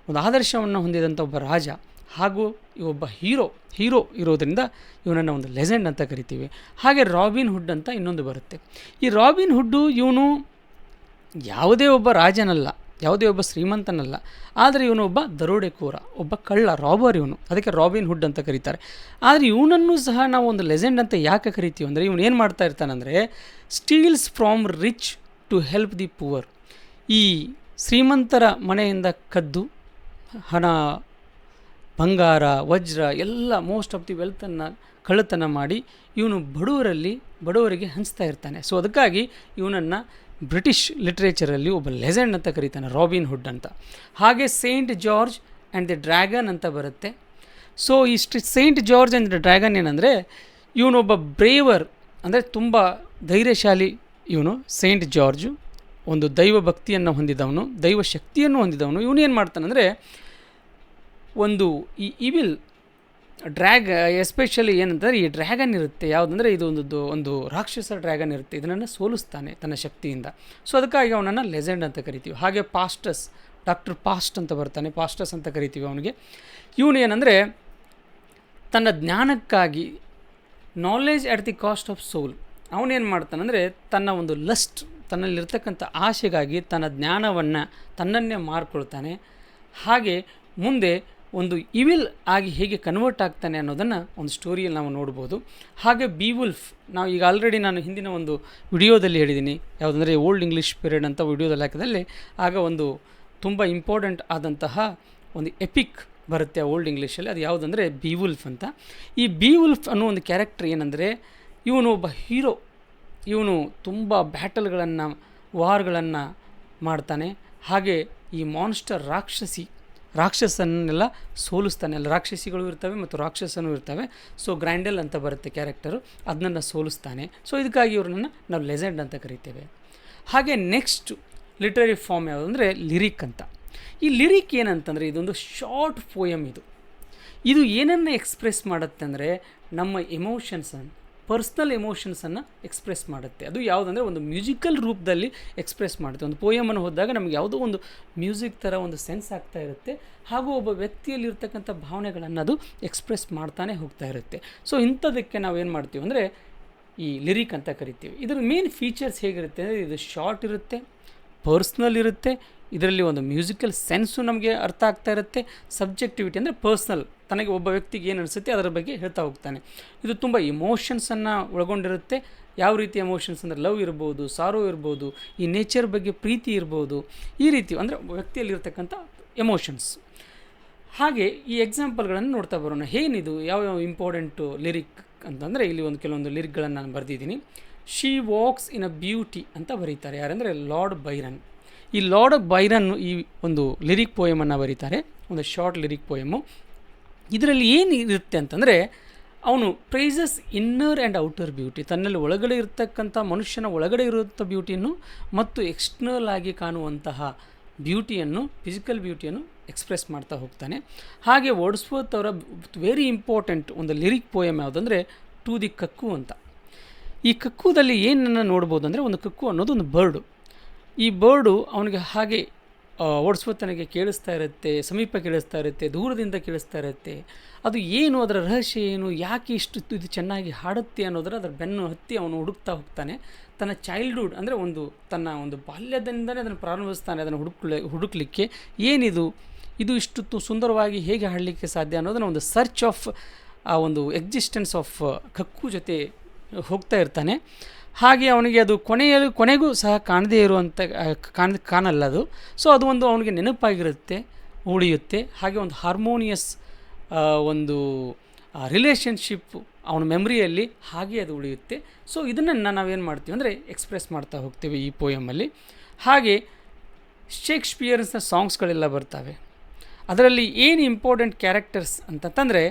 ಒಂದು ಆದರ್ಶವನ್ನು ಹೊಂದಿದಂಥ ಒಬ್ಬ ರಾಜ ಹಾಗೂ ಒಬ್ಬ ಹೀರೋ ಹೀರೋ ಇರೋದರಿಂದ ಇವನನ್ನು ಒಂದು ಲೆಜೆಂಡ್ ಅಂತ ಕರಿತೀವಿ. ಹಾಗೆ ರಾಬಿನ್ ಹುಡ್ ಅಂತ ಇನ್ನೊಂದು ಬರುತ್ತೆ. ಈ ರಾಬಿನ್ ಹುಡ್ಡು ಇವನು ಯಾವುದೇ ಒಬ್ಬ ರಾಜನಲ್ಲ, ಯಾವುದೇ ಒಬ್ಬ ಶ್ರೀಮಂತನಲ್ಲ, ಆದರೆ ಇವನು ಒಬ್ಬ ದರೋಡೆಕೋರ, ಒಬ್ಬ ಕಳ್ಳ, ರಾಬರ್ ಇವನು. ಅದಕ್ಕೆ ರಾಬಿನ್ ಹುಡ್ ಅಂತ ಕರೀತಾರೆ. ಆದರೆ ಇವನನ್ನು ಸಹ ನಾವು ಒಂದು ಲೆಜೆಂಡ್ ಅಂತ ಯಾಕೆ ಕರಿತೀವಿ ಅಂದರೆ ಇವನು ಏನು ಮಾಡ್ತಾ ಇರ್ತಾನಂದರೆ steals from rich to help the poor ಈ ಶ್ರೀಮಂತರ ಮನೆಯಿಂದ ಕದ್ದು, ಹಣ, ಬಂಗಾರ, ವಜ್ರ, ಎಲ್ಲ ಮೋಸ್ಟ್ ಆಫ್ ದಿ ವೆಲ್ತನ್ನು ಕಳ್ಳತನ ಮಾಡಿ ಇವನು ಬಡವರಲ್ಲಿ ಬಡವರಿಗೆ ಹಂಚ್ತಾ ಇರ್ತಾನೆ. ಸೊ ಅದಕ್ಕಾಗಿ ಇವನನ್ನು ಬ್ರಿಟಿಷ್ ಲಿಟ್ರೇಚರಲ್ಲಿ ಒಬ್ಬ ಲೆಜೆಂಡ್ ಅಂತ ಕರೀತಾನೆ ರಾಬಿನ್ ಹುಡ್ ಅಂತ. ಹಾಗೆ Saint George and the Dragon ಅಂತ ಬರುತ್ತೆ. ಸೊ ಈ Saint George and the Dragon ಏನಂದರೆ, ಇವನೊಬ್ಬ ಬ್ರೇವರ್ ಅಂದರೆ ತುಂಬ ಧೈರ್ಯಶಾಲಿ ಇವನು ಸೇಂಟ್ ಜಾರ್ಜು ಒಂದು ದೈವ ಭಕ್ತಿಯನ್ನು ಹೊಂದಿದವನು, ದೈವ ಶಕ್ತಿಯನ್ನು ಹೊಂದಿದವನು. ಇವನು ಏನು ಮಾಡ್ತಾನಂದರೆ ಒಂದು ಈ ಇವಿಲ್ ಡ್ರ್ಯಾಗ ಎಸ್ಪೆಷಲಿ ಏನಂತಂದರೆ ಈ ಡ್ರ್ಯಾಗನ್ ಇರುತ್ತೆ. ಯಾವುದಂದರೆ ಇದು ಒಂದು ಒಂದು ರಾಕ್ಷಸ ಡ್ರ್ಯಾಗನ್ ಇರುತ್ತೆ. ಇದನ್ನು ಸೋಲಿಸ್ತಾನೆ ತನ್ನ ಶಕ್ತಿಯಿಂದ. ಸೊ ಅದಕ್ಕಾಗಿ ಅವನನ್ನು ಲೆಜೆಂಡ್ ಅಂತ ಕರಿತೀವಿ. ಹಾಗೆ ಪಾಸ್ಟಸ್ ಡಾಕ್ಟರ್ ಪಾಸ್ಟ್ ಅಂತ ಬರ್ತಾನೆ. ಪಾಸ್ಟಸ್ ಅಂತ ಕರಿತೀವಿ ಅವನಿಗೆ. ಇವನು ಏನಂದರೆ ತನ್ನ ಜ್ಞಾನಕ್ಕಾಗಿ knowledge at the cost of soul ಅವನೇನು ಮಾಡ್ತಾನಂದರೆ ತನ್ನ ಒಂದು ಲಸ್ಟ್ ತನ್ನಲ್ಲಿರ್ತಕ್ಕಂಥ ಆಸೆಗಾಗಿ ತನ್ನ ಜ್ಞಾನವನ್ನು ತನ್ನನ್ನೇ ಮಾರ್ಕೊಳ್ತಾನೆ. ಹಾಗೆ ಮುಂದೆ ಒಂದು ಇವಿಲ್ ಆಗಿ ಹೇಗೆ ಕನ್ವರ್ಟ್ ಆಗ್ತಾನೆ ಅನ್ನೋದನ್ನು ಒಂದು ಸ್ಟೋರಿಯಲ್ಲಿ ನಾವು ನೋಡ್ಬೋದು. ಹಾಗೆ ಬಿ ವುಲ್ಫ್ ನಾವು ಈಗ ಆಲ್ರೆಡಿ ನಾನು ಹಿಂದಿನ ಒಂದು ವಿಡಿಯೋದಲ್ಲಿ ಹೇಳಿದ್ದೀನಿ ಯಾವುದಂದರೆ ಓಲ್ಡ್ ಇಂಗ್ಲೀಷ್ ಪೀರಿಯಡ್ ಅಂತ ವಿಡಿಯೋದಲ್ಲಿ ಹಾಕಿದಲ್ಲಿ ಆಗ ಒಂದು ತುಂಬ ಇಂಪಾರ್ಟೆಂಟ್ ಆದಂತಹ ಒಂದು ಎಪಿಕ್ ಬರುತ್ತೆ ಓಲ್ಡ್ ಇಂಗ್ಲೀಷಲ್ಲಿ ಅದು ಯಾವುದಂದರೆ ಬೀವುಲ್ಫ್ ಅಂತ. ಈ ಬಿ ವುಲ್ಫ್ ಅನ್ನೋ ಒಂದು ಕ್ಯಾರೆಕ್ಟರ್ ಏನಂದರೆ ಇವನು ಒಬ್ಬ ಹೀರೋ ಇವನು ತುಂಬ ಬ್ಯಾಟಲ್ಗಳನ್ನು, ವಾರ್ಗಳನ್ನು ಮಾಡ್ತಾನೆ. ಹಾಗೆ ಈ ಮಾನ್ಸ್ಟರ್ ರಾಕ್ಷಸಿ, ರಾಕ್ಷಸನ್ನೆಲ್ಲ ಸೋಲಿಸ್ತಾನೆ. ಅಲ್ಲಿ ರಾಕ್ಷಸಿಗಳು ಇರ್ತವೆ ಮತ್ತು ರಾಕ್ಷಸನೂ ಇರ್ತವೆ. ಸೊ ಗ್ರ್ಯಾಂಡಲ್ ಅಂತ ಬರುತ್ತೆ ಕ್ಯಾರೆಕ್ಟರು. ಅದನ್ನು ಸೋಲಿಸ್ತಾನೆ. ಸೊ ಇದಕ್ಕಾಗಿ ಇವ್ರನ್ನ ನಾವು ಲೆಜೆಂಡ್ ಅಂತ ಕರಿತೇವೆ. ಹಾಗೆ ನೆಕ್ಸ್ಟ್ ಲಿಟ್ರರಿ ಫಾರ್ಮ್ ಯಾವುದು ಅಂದರೆ ಲಿರಿಕ್ ಅಂತ. ಈ ಲಿರಿಕ್ ಏನಂತಂದರೆ ಇದೊಂದು ಶಾರ್ಟ್ ಪೋಯಮ್ ಇದು. ಇದು ಏನನ್ನು ಎಕ್ಸ್ಪ್ರೆಸ್ ಮಾಡುತ್ತೆ ಅಂದರೆ ನಮ್ಮ ಎಮೋಷನ್ಸನ್ನು ಪರ್ಸ್ನಲ್ ಎಮೋಷನ್ಸನ್ನು ಎಕ್ಸ್ಪ್ರೆಸ್ ಮಾಡುತ್ತೆ. ಅದು ಯಾವುದಂದರೆ ಒಂದು ಮ್ಯೂಸಿಕಲ್ ರೂಪದಲ್ಲಿ ಎಕ್ಸ್ಪ್ರೆಸ್ ಮಾಡುತ್ತೆ. ಒಂದು ಪೋಯಮನ್ನು ಹೋದಾಗ ನಮಗೆ ಯಾವುದೋ ಒಂದು ಮ್ಯೂಸಿಕ್ ಥರ ಒಂದು ಸೆನ್ಸ್ ಆಗ್ತಾ ಇರುತ್ತೆ. ಹಾಗೂ ಒಬ್ಬ ವ್ಯಕ್ತಿಯಲ್ಲಿರ್ತಕ್ಕಂಥ ಭಾವನೆಗಳನ್ನು ಅದು ಎಕ್ಸ್ಪ್ರೆಸ್ ಮಾಡ್ತಾನೆ ಹೋಗ್ತಾ ಇರುತ್ತೆ. ಸೊ ಇಂಥದಕ್ಕೆ ನಾವು ಏನು ಮಾಡ್ತೀವಿ ಅಂದರೆ ಈ ಲಿರಿಕ್ ಅಂತ ಕರಿತೀವಿ. ಇದರ ಮೇನ್ ಫೀಚರ್ಸ್ ಹೇಗಿರುತ್ತೆ ಅಂದರೆ ಇದು ಶಾರ್ಟ್ ಇರುತ್ತೆ ಪರ್ಸ್ನಲ್ ಇರುತ್ತೆ ಇದರಲ್ಲಿ ಒಂದು ಮ್ಯೂಸಿಕಲ್ ಸೆನ್ಸು ನಮಗೆ ಅರ್ಥ ಆಗ್ತಾ ಇರುತ್ತೆ. ಸಬ್ಜೆಕ್ಟಿವಿಟಿ ಅಂದರೆ ಪರ್ಸ್ನಲ್. ತನಗೆ ಒಬ್ಬ ವ್ಯಕ್ತಿಗೆ ಏನು ಅನಿಸುತ್ತೆ ಅದರ ಬಗ್ಗೆ ಹೇಳ್ತಾ ಹೋಗ್ತಾನೆ. ಇದು ತುಂಬ ಇಮೋಷನ್ಸನ್ನು ಒಳಗೊಂಡಿರುತ್ತೆ. ಯಾವ ರೀತಿ ಎಮೋಷನ್ಸ್ ಅಂದರೆ ಲವ್ ಇರ್ಬೋದು ಸಾರೋ ಇರ್ಬೋದು, ಈ ನೇಚರ್ ಬಗ್ಗೆ ಪ್ರೀತಿ ಇರ್ಬೋದು, ಈ ರೀತಿ ಅಂದರೆ ವ್ಯಕ್ತಿಯಲ್ಲಿರ್ತಕ್ಕಂಥ ಎಮೋಷನ್ಸ್ ಹಾಗೆ ಈ ಎಕ್ಸಾಂಪಲ್ಗಳನ್ನು ನೋಡ್ತಾ ಬರೋಣ. ಏನಿದು? ಯಾವ ಯಾವ ಇಂಪಾರ್ಟೆಂಟು ಲಿರಿಕ್ ಅಂತಂದರೆ ಇಲ್ಲಿ ಒಂದು ಕೆಲವೊಂದು ಲಿರಿಕ್ಗಳನ್ನು ನಾನು ಬರೆದಿದ್ದೀನಿ. She walks in a beauty ಅಂತ ಬರೀತಾರೆ. ಯಾರಂದರೆ ಲಾರ್ಡ್ ಬೈರನ್ ಈ ಲಾರ್ಡ್ ಬೈರನ್ ಈ ಒಂದು ಲಿರಿಕ್ ಪೋಯಮನ್ನು ಬರೀತಾರೆ, ಒಂದು ಶಾರ್ಟ್ ಲಿರಿಕ್ ಪೋಯಮು ಇದರಲ್ಲಿ ಏನು ಇರುತ್ತೆ ಅಂತಂದರೆ, ಅವನು praises inner and outer beauty ತನ್ನಲ್ಲಿ ಒಳಗಡೆ ಇರತಕ್ಕಂಥ ಮನುಷ್ಯನ ಒಳಗಡೆ ಇರುವಂಥ ಬ್ಯೂಟಿಯನ್ನು ಮತ್ತು ಎಕ್ಸ್ಟರ್ನಲ್ ಆಗಿ ಕಾಣುವಂತಹ ಬ್ಯೂಟಿಯನ್ನು ಫಿಸಿಕಲ್ ಬ್ಯೂಟಿಯನ್ನು ಎಕ್ಸ್ಪ್ರೆಸ್ ಮಾಡ್ತಾ ಹೋಗ್ತಾನೆ. ಹಾಗೆ ವರ್ಡ್ಸ್ವರ್ತ್ ಅವರ ವೆರಿ ಇಂಪಾರ್ಟೆಂಟ್ ಒಂದು ಲಿರಿಕ್ ಪೋಯಮ್ ಯಾವುದಂದರೆ ಟು ದಿ ಕಕ್ಕು ಅಂತ. ಈ ಕಕ್ಕುದಲ್ಲಿ ಏನನ್ನು ನೋಡ್ಬೋದು ಅಂದರೆ, ಒಂದು ಕಕ್ಕು ಅನ್ನೋದು ಒಂದು ಬರ್ಡು ಈ ಬರ್ಡು ಅವನಿಗೆ ಹಾಗೆ ಓಡಿಸುವ ತನಗೆ ಕೇಳಿಸ್ತಾ ಇರುತ್ತೆ, ಸಮೀಪ ಕೇಳಿಸ್ತಾ ಇರುತ್ತೆ, ದೂರದಿಂದ ಕೇಳಿಸ್ತಾ ಇರುತ್ತೆ. ಅದು ಏನು, ಅದರ ರಹಸ್ಯ ಏನು, ಯಾಕೆ ಇಷ್ಟು ಇದು ಚೆನ್ನಾಗಿ ಹಾಡುತ್ತೆ ಅನ್ನೋದರ ಅದರ ಬೆನ್ನು ಹತ್ತಿ ಅವನು ಹುಡುಕ್ತಾ ಹೋಗ್ತಾನೆ. ತನ್ನ ಚೈಲ್ಡ್ಹುಡ್ ಅಂದರೆ ಒಂದು, ತನ್ನ ಒಂದು ಬಾಲ್ಯದಿಂದಲೇ ಅದನ್ನು ಪ್ರಾರಂಭಿಸ್ತಾನೆ, ಅದನ್ನು ಹುಡುಕ್ಲೆ, ಹುಡುಕ್ಲಿಕ್ಕೆ. ಏನಿದು? ಇದು ಇಷ್ಟು ಸುಂದರವಾಗಿ ಹೇಗೆ ಹಾಡಲಿಕ್ಕೆ ಸಾಧ್ಯ ಅನ್ನೋದನ್ನ ಒಂದು ಸರ್ಚ್ ಆಫ್ ಆ, ಒಂದು ಎಕ್ಸಿಸ್ಟೆನ್ಸ್ ಆಫ್ ಕಕ್ಕು ಜೊತೆ ಹೋಗ್ತಾ ಇರ್ತಾನೆ. ಹಾಗೆ ಅವನಿಗೆ ಅದು ಕೊನೆಯಲ್ಲಿ, ಕೊನೆಗೂ ಸಹ ಕಾಣದೇ ಇರುವಂಥ ಕಾಣ, ಕಾಣಲ್ಲ ಅದು. ಸೊ ಅದು ಒಂದು ಅವನಿಗೆ ನೆನಪಾಗಿರುತ್ತೆ, ಉಳಿಯುತ್ತೆ. ಹಾಗೆ ಒಂದು ಹಾರ್ಮೋನಿಯಸ್ ಒಂದು ರಿಲೇಷನ್ಶಿಪ್ ಅವನ ಮೆಮ್ರಿಯಲ್ಲಿ ಹಾಗೆ ಅದು ಉಳಿಯುತ್ತೆ. ಸೊ ಇದನ್ನು ನಾವೇನು ಮಾಡ್ತೀವಿ ಅಂದರೆ ಎಕ್ಸ್ಪ್ರೆಸ್ ಮಾಡ್ತಾ ಹೋಗ್ತೀವಿ ಈ ಪೋಯಮಲ್ಲಿ ಹಾಗೆ ಶೇಕ್ಸ್ಪಿಯರ್ಸ್ನ ಸಾಂಗ್ಸ್ಗಳೆಲ್ಲ ಬರ್ತವೆ. ಅದರಲ್ಲಿ ಏನು ಇಂಪಾರ್ಟೆಂಟ್ ಕ್ಯಾರೆಕ್ಟರ್ಸ್ ಅಂತಂತಂದರೆ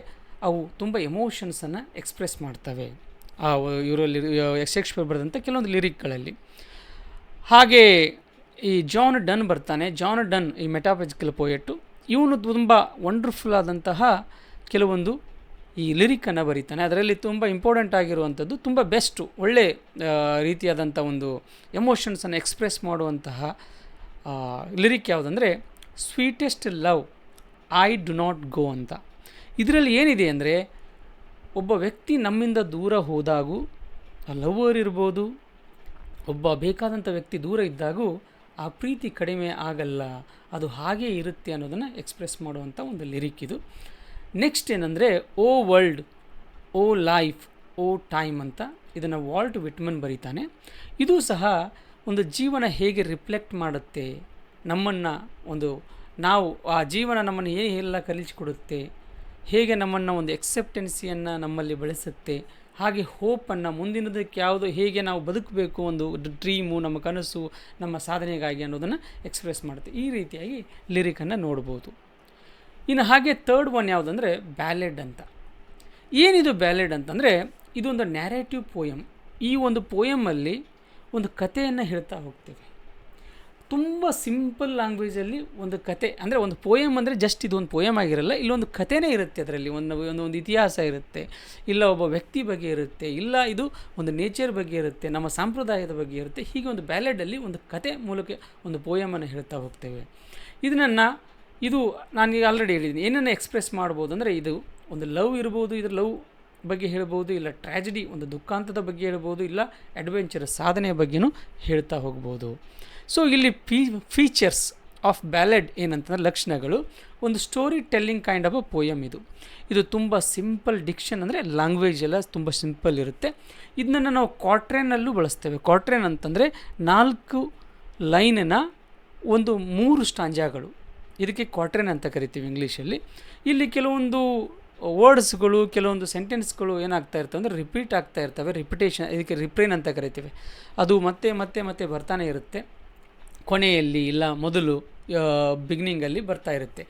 ಅವು ತುಂಬ ಎಮೋಷನ್ಸನ್ನು ಎಕ್ಸ್ಪ್ರೆಸ್ ಮಾಡ್ತವೆ. ಆ, ಇವರಲ್ಲಿ ಶೇಕ್ಸ್ಪಿಯರ್ ಬರೆದಂಥ ಕೆಲವೊಂದು ಲಿರಿಕ್ಗಳಲ್ಲಿ. ಹಾಗೆ ಈ ಜಾನ್ ಡನ್ ಬರ್ತಾನೆ. ಜಾನ್ ಡನ್ ಈ ಮೆಟಾಫಿಸಿಕಲ್ ಪೋಯೆಟ್ಟು ಇವನು ತುಂಬ ವಂಡರ್ಫುಲ್ ಆದಂತಹ ಕೆಲವೊಂದು ಈ ಲಿರಿಕನ್ನು ಬರೀತಾನೆ. ಅದರಲ್ಲಿ ತುಂಬ ಇಂಪಾರ್ಟೆಂಟ್ ಆಗಿರುವಂಥದ್ದು, ತುಂಬ ಬೆಸ್ಟು ಒಳ್ಳೆ ರೀತಿಯಾದಂಥ ಒಂದು ಎಮೋಷನ್ಸನ್ನು ಎಕ್ಸ್ಪ್ರೆಸ್ ಮಾಡುವಂತಹ lyric ಯಾವುದಂದರೆ sweetest love I do not go ಅಂತ. ಇದರಲ್ಲಿ ಏನಿದೆ ಅಂದರೆ ಒಬ್ಬ ವ್ಯಕ್ತಿ ನಮ್ಮಿಂದ ದೂರ ಹೋದಾಗೂ, ಲವರ್ ಇರ್ಬೋದು, ಒಬ್ಬ ಬೇಕಾದಂಥ ವ್ಯಕ್ತಿ ದೂರ ಇದ್ದಾಗೂ ಆ ಪ್ರೀತಿ ಕಡಿಮೆ ಆಗಲ್ಲ, ಅದು ಹಾಗೇ ಇರುತ್ತೆ ಅನ್ನೋದನ್ನು ಎಕ್ಸ್ಪ್ರೆಸ್ ಮಾಡುವಂಥ ಒಂದು ಲಿರಿಕ್ ಇದು. ನೆಕ್ಸ್ಟ್ ಏನಂದರೆ, O world, O life, O time ಅಂತ ಇದನ್ನು ವಾಲ್ಟ್ ವಿಟ್ಮನ್ ಬರೀತಾನೆ. ಇದು ಸಹ ಒಂದು ಜೀವನ ಹೇಗೆ ರಿಫ್ಲೆಕ್ಟ್ ಮಾಡುತ್ತೆ, ನಮ್ಮನ್ನು ಒಂದು ನಾವು ಆ ಜೀವನ ನಮ್ಮನ್ನು ಏನೆಲ್ಲ ಕಲಿಸಿಕೊಡುತ್ತೆ ಹೇಗೆ ನಮ್ಮನ್ನು ಒಂದು ಎಕ್ಸೆಪ್ಟೆನ್ಸಿಯನ್ನು ನಮ್ಮಲ್ಲಿ ಬೆಳೆಸುತ್ತೆ, ಹಾಗೆ ಹೋಪನ್ನು ಮುಂದಿನದಕ್ಕೆ ಯಾವುದು, ಹೇಗೆ ನಾವು ಬದುಕಬೇಕು ಒಂದು ಡ್ರೀಮು ನಮ್ಮ ಕನಸು, ನಮ್ಮ ಸಾಧನೆಗಾಗಿ ಅನ್ನೋದನ್ನು ಎಕ್ಸ್ಪ್ರೆಸ್ ಮಾಡುತ್ತೆ. ಈ ರೀತಿಯಾಗಿ ಲಿರಿಕನ್ನು ನೋಡ್ಬೋದು. ಇನ್ನು ಹಾಗೆ ತರ್ಡ್ ಒನ್ ಯಾವುದಂದರೆ ಬ್ಯಾಲೆಡ್ ಅಂತ. ಏನಿದು ಬ್ಯಾಲೆಡ್ ಅಂತಂದರೆ, ಇದೊಂದು ನ್ಯಾರೇಟಿವ್ ಪೋಯಮ್ ಈ ಒಂದು ಪೋಯಮಲ್ಲಿ ಒಂದು ಕಥೆಯನ್ನು ಹೇಳ್ತಾ ಹೋಗ್ತೇವೆ. ತುಂಬ ಸಿಂಪಲ್ ಲ್ಯಾಂಗ್ವೇಜಲ್ಲಿ ಒಂದು ಕತೆ, ಅಂದರೆ ಒಂದು ಪೋಯಮ್ ಅಂದರೆ ಜಸ್ಟ್ ಇದು ಒಂದು ಪೋಯಮ್ ಆಗಿರಲ್ಲ, ಇಲ್ಲೊಂದು ಕಥೆನೇ ಇರುತ್ತೆ ಅದರಲ್ಲಿ. ಒಂದು ಒಂದು ಒಂದು ಇತಿಹಾಸ ಇರುತ್ತೆ, ಇಲ್ಲ ಒಬ್ಬ ವ್ಯಕ್ತಿ ಬಗ್ಗೆ ಇರುತ್ತೆ, ಇಲ್ಲ ಇದು ಒಂದು ನೇಚರ್ ಬಗ್ಗೆ ಇರುತ್ತೆ, ನಮ್ಮ ಸಂಪ್ರದಾಯದ ಬಗ್ಗೆ ಇರುತ್ತೆ, ಹೀಗೆ ಒಂದು ಬ್ಯಾಲೆಡಲ್ಲಿ ಒಂದು ಕತೆ ಮೂಲಕ ಒಂದು ಪೋಯಮನ್ನು ಹೇಳ್ತಾ ಹೋಗ್ತೇವೆ. ಇದನ್ನು ಇದು ನಾನೀಗ ಆಲ್ರೆಡಿ ಹೇಳಿದ್ದೀನಿ ಏನನ್ನು ಎಕ್ಸ್ಪ್ರೆಸ್ ಮಾಡ್ಬೋದು ಅಂದರೆ ಇದು ಒಂದು ಲವ್ ಇರ್ಬೋದು, ಇದರ ಲವ್ ಬಗ್ಗೆ ಹೇಳ್ಬೋದು, ಇಲ್ಲ ಟ್ರ್ಯಾಜಿಡಿ ಒಂದು ದುಃಖಾಂತದ ಬಗ್ಗೆ ಹೇಳ್ಬೋದು, ಇಲ್ಲ ಅಡ್ವೆಂಚರ್ ಸಾಧನೆಯ ಬಗ್ಗೆನೂ ಹೇಳ್ತಾ ಹೋಗ್ಬೋದು. ಸೊ ಇಲ್ಲಿ ಫೀ ಫೀಚರ್ಸ್ ಆಫ್ ಬ್ಯಾಲೆಡ್ ಏನಂತಂದ್ರೆ ಲಕ್ಷಣಗಳು. ಒಂದು story telling kind of a poem ಇದು. ಇದು ತುಂಬ ಸಿಂಪಲ್ ಡಿಕ್ಷನ್ ಅಂದರೆ ಲ್ಯಾಂಗ್ವೇಜ್ ಎಲ್ಲ ತುಂಬ ಸಿಂಪಲ್ ಇರುತ್ತೆ. ಇದನ್ನು ನಾವು ಕ್ವಾಟ್ರೇನಲ್ಲೂ ಬಳಸ್ತೇವೆ. ಕ್ವಾಟ್ರೇನ್ ಅಂತಂದರೆ ನಾಲ್ಕು ಲೈನಿನ ಒಂದು ಮೂರು ಸ್ಟಾಂಜಾಗಳು. ಇದಕ್ಕೆ ಕ್ವಾಟ್ರೇನ್ ಅಂತ ಕರಿತೀವಿ ಇಂಗ್ಲೀಷಲ್ಲಿ. ಇಲ್ಲಿ ಕೆಲವೊಂದು ವರ್ಡ್ಸ್ಗಳು, ಕೆಲವೊಂದು ಸೆಂಟೆನ್ಸ್ಗಳು ಏನಾಗ್ತಾ ಇರ್ತವೆ ಅಂದರೆ ರಿಪೀಟ್ ಆಗ್ತಾ ಇರ್ತವೆ. ರಿಪಿಟೇಷನ್ ಇದಕ್ಕೆ ರಿಪ್ರೇನ್ ಅಂತ ಕರಿತೀವಿ. ಅದು ಮತ್ತೆ ಮತ್ತೆ ಮತ್ತೆ ಬರ್ತಾನೆ ಇರುತ್ತೆ. ಕೊನೆಯಲ್ಲಿ ಇಲ್ಲ, ಮೊದಲು ಬಿಗ್ನಿಂಗಲ್ಲಿ ಬರ್ತಾ ಇರುತ್ತೆ.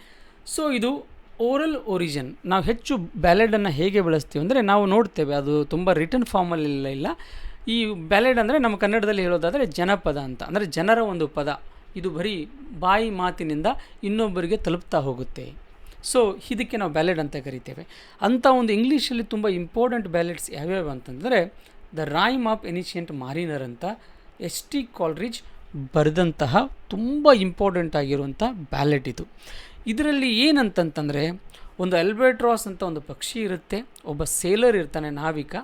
ಸೊ ಇದು ಓರಲ್ ಒರಿಜಿನ್ ನಾವು ಹೆಚ್ಚು ಬ್ಯಾಲೆಡನ್ನು ಹೇಗೆ ಬಳಸ್ತೀವಿ ಅಂದರೆ ನಾವು ನೋಡ್ತೇವೆ, ಅದು ತುಂಬ ರಿಟರ್ನ್ ಫಾರ್ಮಲ್ಲಿ ಇಲ್ಲ. ಈ ಬ್ಯಾಲೆಡ್ ಅಂದರೆ ನಮ್ಮ ಕನ್ನಡದಲ್ಲಿ ಹೇಳೋದಾದರೆ ಜನಪದ ಅಂತ. ಅಂದರೆ ಜನರ ಒಂದು ಪದ. ಇದು ಬರೀ ಬಾಯಿ ಮಾತಿನಿಂದ ಇನ್ನೊಬ್ಬರಿಗೆ ತಲುಪ್ತಾ ಹೋಗುತ್ತೆ. ಸೊ ಇದಕ್ಕೆ ನಾವು ಬ್ಯಾಲೆಡ್ ಅಂತ ಕರಿತೇವೆ. ಅಂಥ ಒಂದು ಇಂಗ್ಲೀಷಲ್ಲಿ ತುಂಬ ಇಂಪಾರ್ಟೆಂಟ್ ಬ್ಯಾಲೆಡ್ಸ್ ಯಾವ್ಯಾವ ಅಂತಂದರೆ ದ ರಾಯ್ಮ್ ಆಫ್ ಎನಿಷಿಯಂಟ್ ಮಾರಿನರ್ ಅಂತ ಎಸ್ ಟಿ ಕಾಲ್ರಿಜ್ ಬರೆದಂತಹ ತುಂಬ ಇಂಪಾರ್ಟೆಂಟ್ ಆಗಿರುವಂಥ ಬ್ಯಾಲೆಟ್ ಇದು. ಇದರಲ್ಲಿ ಏನಂತಂತಂದರೆ, ಒಂದು ಅಲ್ಬೆಟ್ರಾಸ್ ಅಂತ ಒಂದು ಪಕ್ಷಿ ಇರುತ್ತೆ, ಒಬ್ಬ ಸೇಲರ್ ಇರ್ತಾನೆ ನಾವಿಕ.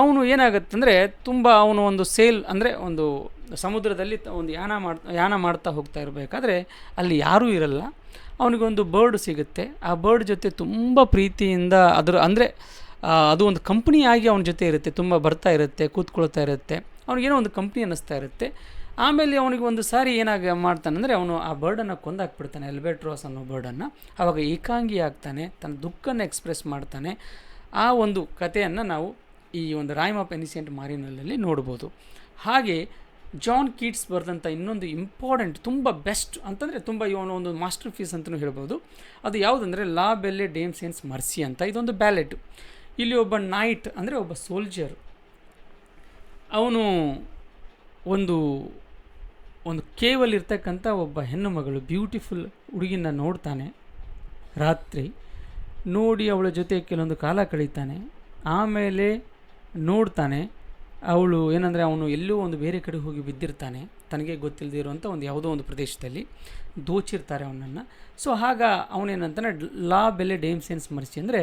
ಅವನು ಏನಾಗುತ್ತಂದರೆ, ತುಂಬ ಅವನು ಒಂದು ಸೇಲ್ ಅಂದರೆ ಒಂದು ಸಮುದ್ರದಲ್ಲಿ ಒಂದು ಯಾನ ಮಾಡ್, ಯಾನ ಮಾಡ್ತಾ ಹೋಗ್ತಾ ಇರಬೇಕಾದ್ರೆ, ಅಲ್ಲಿ ಯಾರೂ ಇರಲ್ಲ. ಅವನಿಗೊಂದು ಬರ್ಡ್ ಸಿಗುತ್ತೆ. ಆ ಬರ್ಡ್ ಜೊತೆ ತುಂಬ ಪ್ರೀತಿಯಿಂದ ಅದರ, ಅಂದರೆ ಅದು ಒಂದು ಕಂಪ್ನಿ ಅವನ ಜೊತೆ ಇರುತ್ತೆ, ತುಂಬ ಬರ್ತಾ ಇರುತ್ತೆ, ಕೂತ್ಕೊಳ್ತಾ ಇರುತ್ತೆ. ಅವನಿಗೇನೋ ಒಂದು ಕಂಪ್ನಿ ಅನ್ನಿಸ್ತಾ ಇರುತ್ತೆ. ಆಮೇಲೆ ಅವನಿಗೆ ಒಂದು ಸಾರಿ ಏನಾಗ ಮಾಡ್ತಾನೆ ಅಂದರೆ ಅವನು ಆ ಬರ್ಡನ್ನು ಕೊಂದಾಕ್ಬಿಡ್ತಾನೆ ಎಲ್ಬೆಟ್ರೋಸ್ ಅನ್ನೋ ಬರ್ಡನ್ನು ಆವಾಗ ಏಕಾಂಗಿ ಆಗ್ತಾನೆ, ತನ್ನ ದುಃಖನ ಎಕ್ಸ್ಪ್ರೆಸ್ ಮಾಡ್ತಾನೆ. ಆ ಒಂದು ಕಥೆಯನ್ನು ನಾವು ಈ ಒಂದು ರಾಯ್ಮ್ ಆಫ್ ಎನಿಸೆಂಟ್ ಮಾರಿನಲ್ಲಿ ನೋಡ್ಬೋದು. ಹಾಗೆ ಜಾನ್ ಕೀಟ್ಸ್ ಬರೆದಂಥ ಇನ್ನೊಂದು ಇಂಪಾರ್ಟೆಂಟ್ ತುಂಬ ಬೆಸ್ಟ್ ಅಂತಂದರೆ ತುಂಬ ಇವನು ಒಂದು ಮಾಸ್ಟರ್ ಫೀಸ್ ಅಂತಲೂ ಹೇಳ್ಬೋದು. ಅದು ಯಾವುದಂದರೆ la belle dame sans merci ಅಂತ, ಇದೊಂದು ಬ್ಯಾಲೆಟ್ ಇಲ್ಲಿ ಒಬ್ಬ ನೈಟ್ ಅಂದರೆ ಒಬ್ಬ ಸೋಲ್ಜರ್ ಅವನು ಒಂದು ಒಂದು ಕೇವಲ್ ಇರ್ತಕ್ಕಂಥ ಒಬ್ಬ ಹೆಣ್ಣು ಮಗಳು ಬ್ಯೂಟಿಫುಲ್ ಹುಡುಗಿನ ನೋಡ್ತಾನೆ ರಾತ್ರಿ. ನೋಡಿ ಅವಳ ಜೊತೆ ಕೆಲವೊಂದು ಕಾಲ ಕಳೀತಾನೆ. ಆಮೇಲೆ ನೋಡ್ತಾನೆ, ಅವಳು ಏನಂದರೆ ಅವನು ಎಲ್ಲೋ ಒಂದು ಬೇರೆ ಕಡೆ ಹೋಗಿ ಬಿದ್ದಿರ್ತಾನೆ. ತನಗೆ ಗೊತ್ತಿಲ್ಲದೆ ಇರುವಂಥ ಒಂದು ಯಾವುದೋ ಒಂದು ಪ್ರದೇಶದಲ್ಲಿ ದೋಚಿರ್ತಾರೆ ಅವನನ್ನು. ಸೊ ಆಗ ಅವನೇನಂತಾನೆ, ಲಾ ಬೆಲೆ ಡೇಮ್ ಸೆನ್ಸ್ ಮರ್ಸಿ. ಅಂದರೆ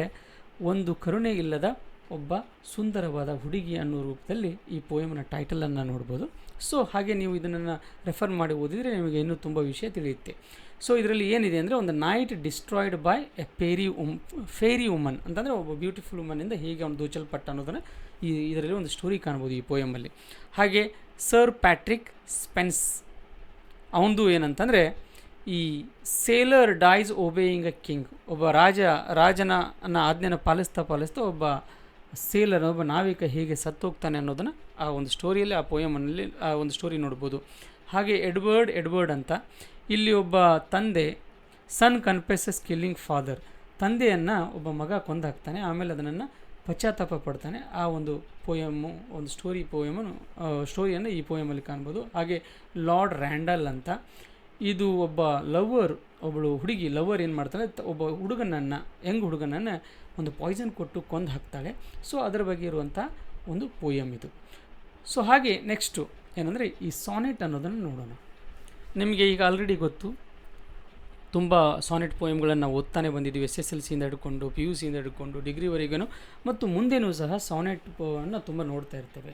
ಒಂದು ಕರುಣೆ ಇಲ್ಲದ ಒಬ್ಬ ಸುಂದರವಾದ ಹುಡುಗಿ ಅನ್ನೋ ರೂಪದಲ್ಲಿ ಈ ಪೋಯಮ್ನ ಟೈಟಲನ್ನು ನೋಡ್ಬೋದು. ಸೊ ಹಾಗೆ ನೀವು ಇದನ್ನು ರೆಫರ್ ಮಾಡಿ ಓದಿದರೆ ನಿಮಗೆ ಇನ್ನೂ ತುಂಬ ವಿಷಯ ತಿಳಿಯುತ್ತೆ. ಸೊ ಇದರಲ್ಲಿ ಏನಿದೆ ಅಂದರೆ ಒಂದು knight destroyed by a peri um fairy woman ಅಂತಂದರೆ ಒಬ್ಬ ಬ್ಯೂಟಿಫುಲ್ ವುಮನ್ನಿಂದ ಹೇಗೆ ಅವನು ದೋಚಲ್ಪಟ್ಟ ಅನ್ನೋದನ್ನು ಈ ಇದರಲ್ಲಿ ಒಂದು ಸ್ಟೋರಿ ಕಾಣ್ಬೋದು ಈ ಪೋಯಮಲ್ಲಿ ಹಾಗೆ ಸರ್ ಪ್ಯಾಟ್ರಿಕ್ ಸ್ಪೆನ್ಸ್ ಅವನದು ಏನಂತಂದರೆ ಈ sailor dies obeying a king ಒಬ್ಬ ರಾಜ, ರಾಜನ ಅನ್ನ ಆಜ್ಞೆನ ಪಾಲಿಸ್ತಾ ಪಾಲಿಸ್ತಾ ಒಬ್ಬ ಸೇಲರ್ ಒಬ್ಬ ನಾವಿಕ ಹೇಗೆ ಸತ್ತೋಗ್ತಾನೆ ಅನ್ನೋದನ್ನು ಆ ಒಂದು ಸ್ಟೋರಿಯಲ್ಲಿ ಆ ಪೋಯಮನಲ್ಲಿ ಆ ಒಂದು ಸ್ಟೋರಿ ನೋಡ್ಬೋದು. ಹಾಗೆ ಎಡ್ವರ್ಡ್ ಎಡ್ವರ್ಡ್ ಅಂತ ಇಲ್ಲಿ ಒಬ್ಬ ತಂದೆ ಸನ್ ಕನ್ಫೆಸಸ್ ಕಿಲ್ಲಿಂಗ್ ಫಾದರ್ ತಂದೆಯನ್ನು ಒಬ್ಬ ಮಗ ಕೊಂದಾಕ್ತಾನೆ, ಆಮೇಲೆ ಅದನ್ನು ಪಶ್ಚಾತ್ತಾಪ ಪಡ್ತಾನೆ. ಆ ಒಂದು ಪೋಯಮ್ಮು ಒಂದು ಸ್ಟೋರಿ ಪೋಯಮನ್ನು ಸ್ಟೋರಿಯನ್ನು ಈ ಪೋಯಮಲ್ಲಿ ಕಾಣ್ಬೋದು. ಹಾಗೆ ಲಾರ್ಡ್ ರ್ಯಾಂಡಲ್ ಅಂತ ಇದು ಒಬ್ಬ ಲವರ್ ಒಬ್ಬಳು ಹುಡುಗಿ, ಲವರ್ ಏನು ಮಾಡ್ತಾನೆ, ಒಬ್ಬ ಹುಡುಗನನ್ನು ಹೆಂಗ್ ಹುಡುಗನನ್ನು ಒಂದು ಪಾಯ್ಸನ್ ಕೊಟ್ಟು ಕೊಂದು ಹಾಕ್ತಾಳೆ. ಸೊ ಅದರ ಬಗ್ಗೆ ಇರುವಂಥ ಒಂದು ಪೋಯಮ್ ಇದು. ಸೊ ಹಾಗೆ ನೆಕ್ಸ್ಟು ಏನಂದರೆ ಈ ಸಾನೆಟ್ ಅನ್ನೋದನ್ನು ನೋಡೋಣ. ನಿಮಗೆ ಈಗ ಆಲ್ರೆಡಿ ಗೊತ್ತು, ತುಂಬ ಸಾನೆಟ್ ಪೋಯಮ್ಗಳನ್ನು ಓದ್ತಾನೆ ಬಂದಿದ್ದೀವಿ ಎಸ್ ಎಸ್ ಎಲ್ ಸಿಯಿಂದ ಹಿಡ್ಕೊಂಡು ಪಿ ಯು ಸಿಯಿಂದ ಹಿಡ್ಕೊಂಡು ಡಿಗ್ರಿವರೆಗೂ ಮತ್ತು ಮುಂದೆನೂ ಸಹ ಸಾನೆಟ್ ಅನ್ನು ತುಂಬ ನೋಡ್ತಾ ಇರ್ತೇವೆ.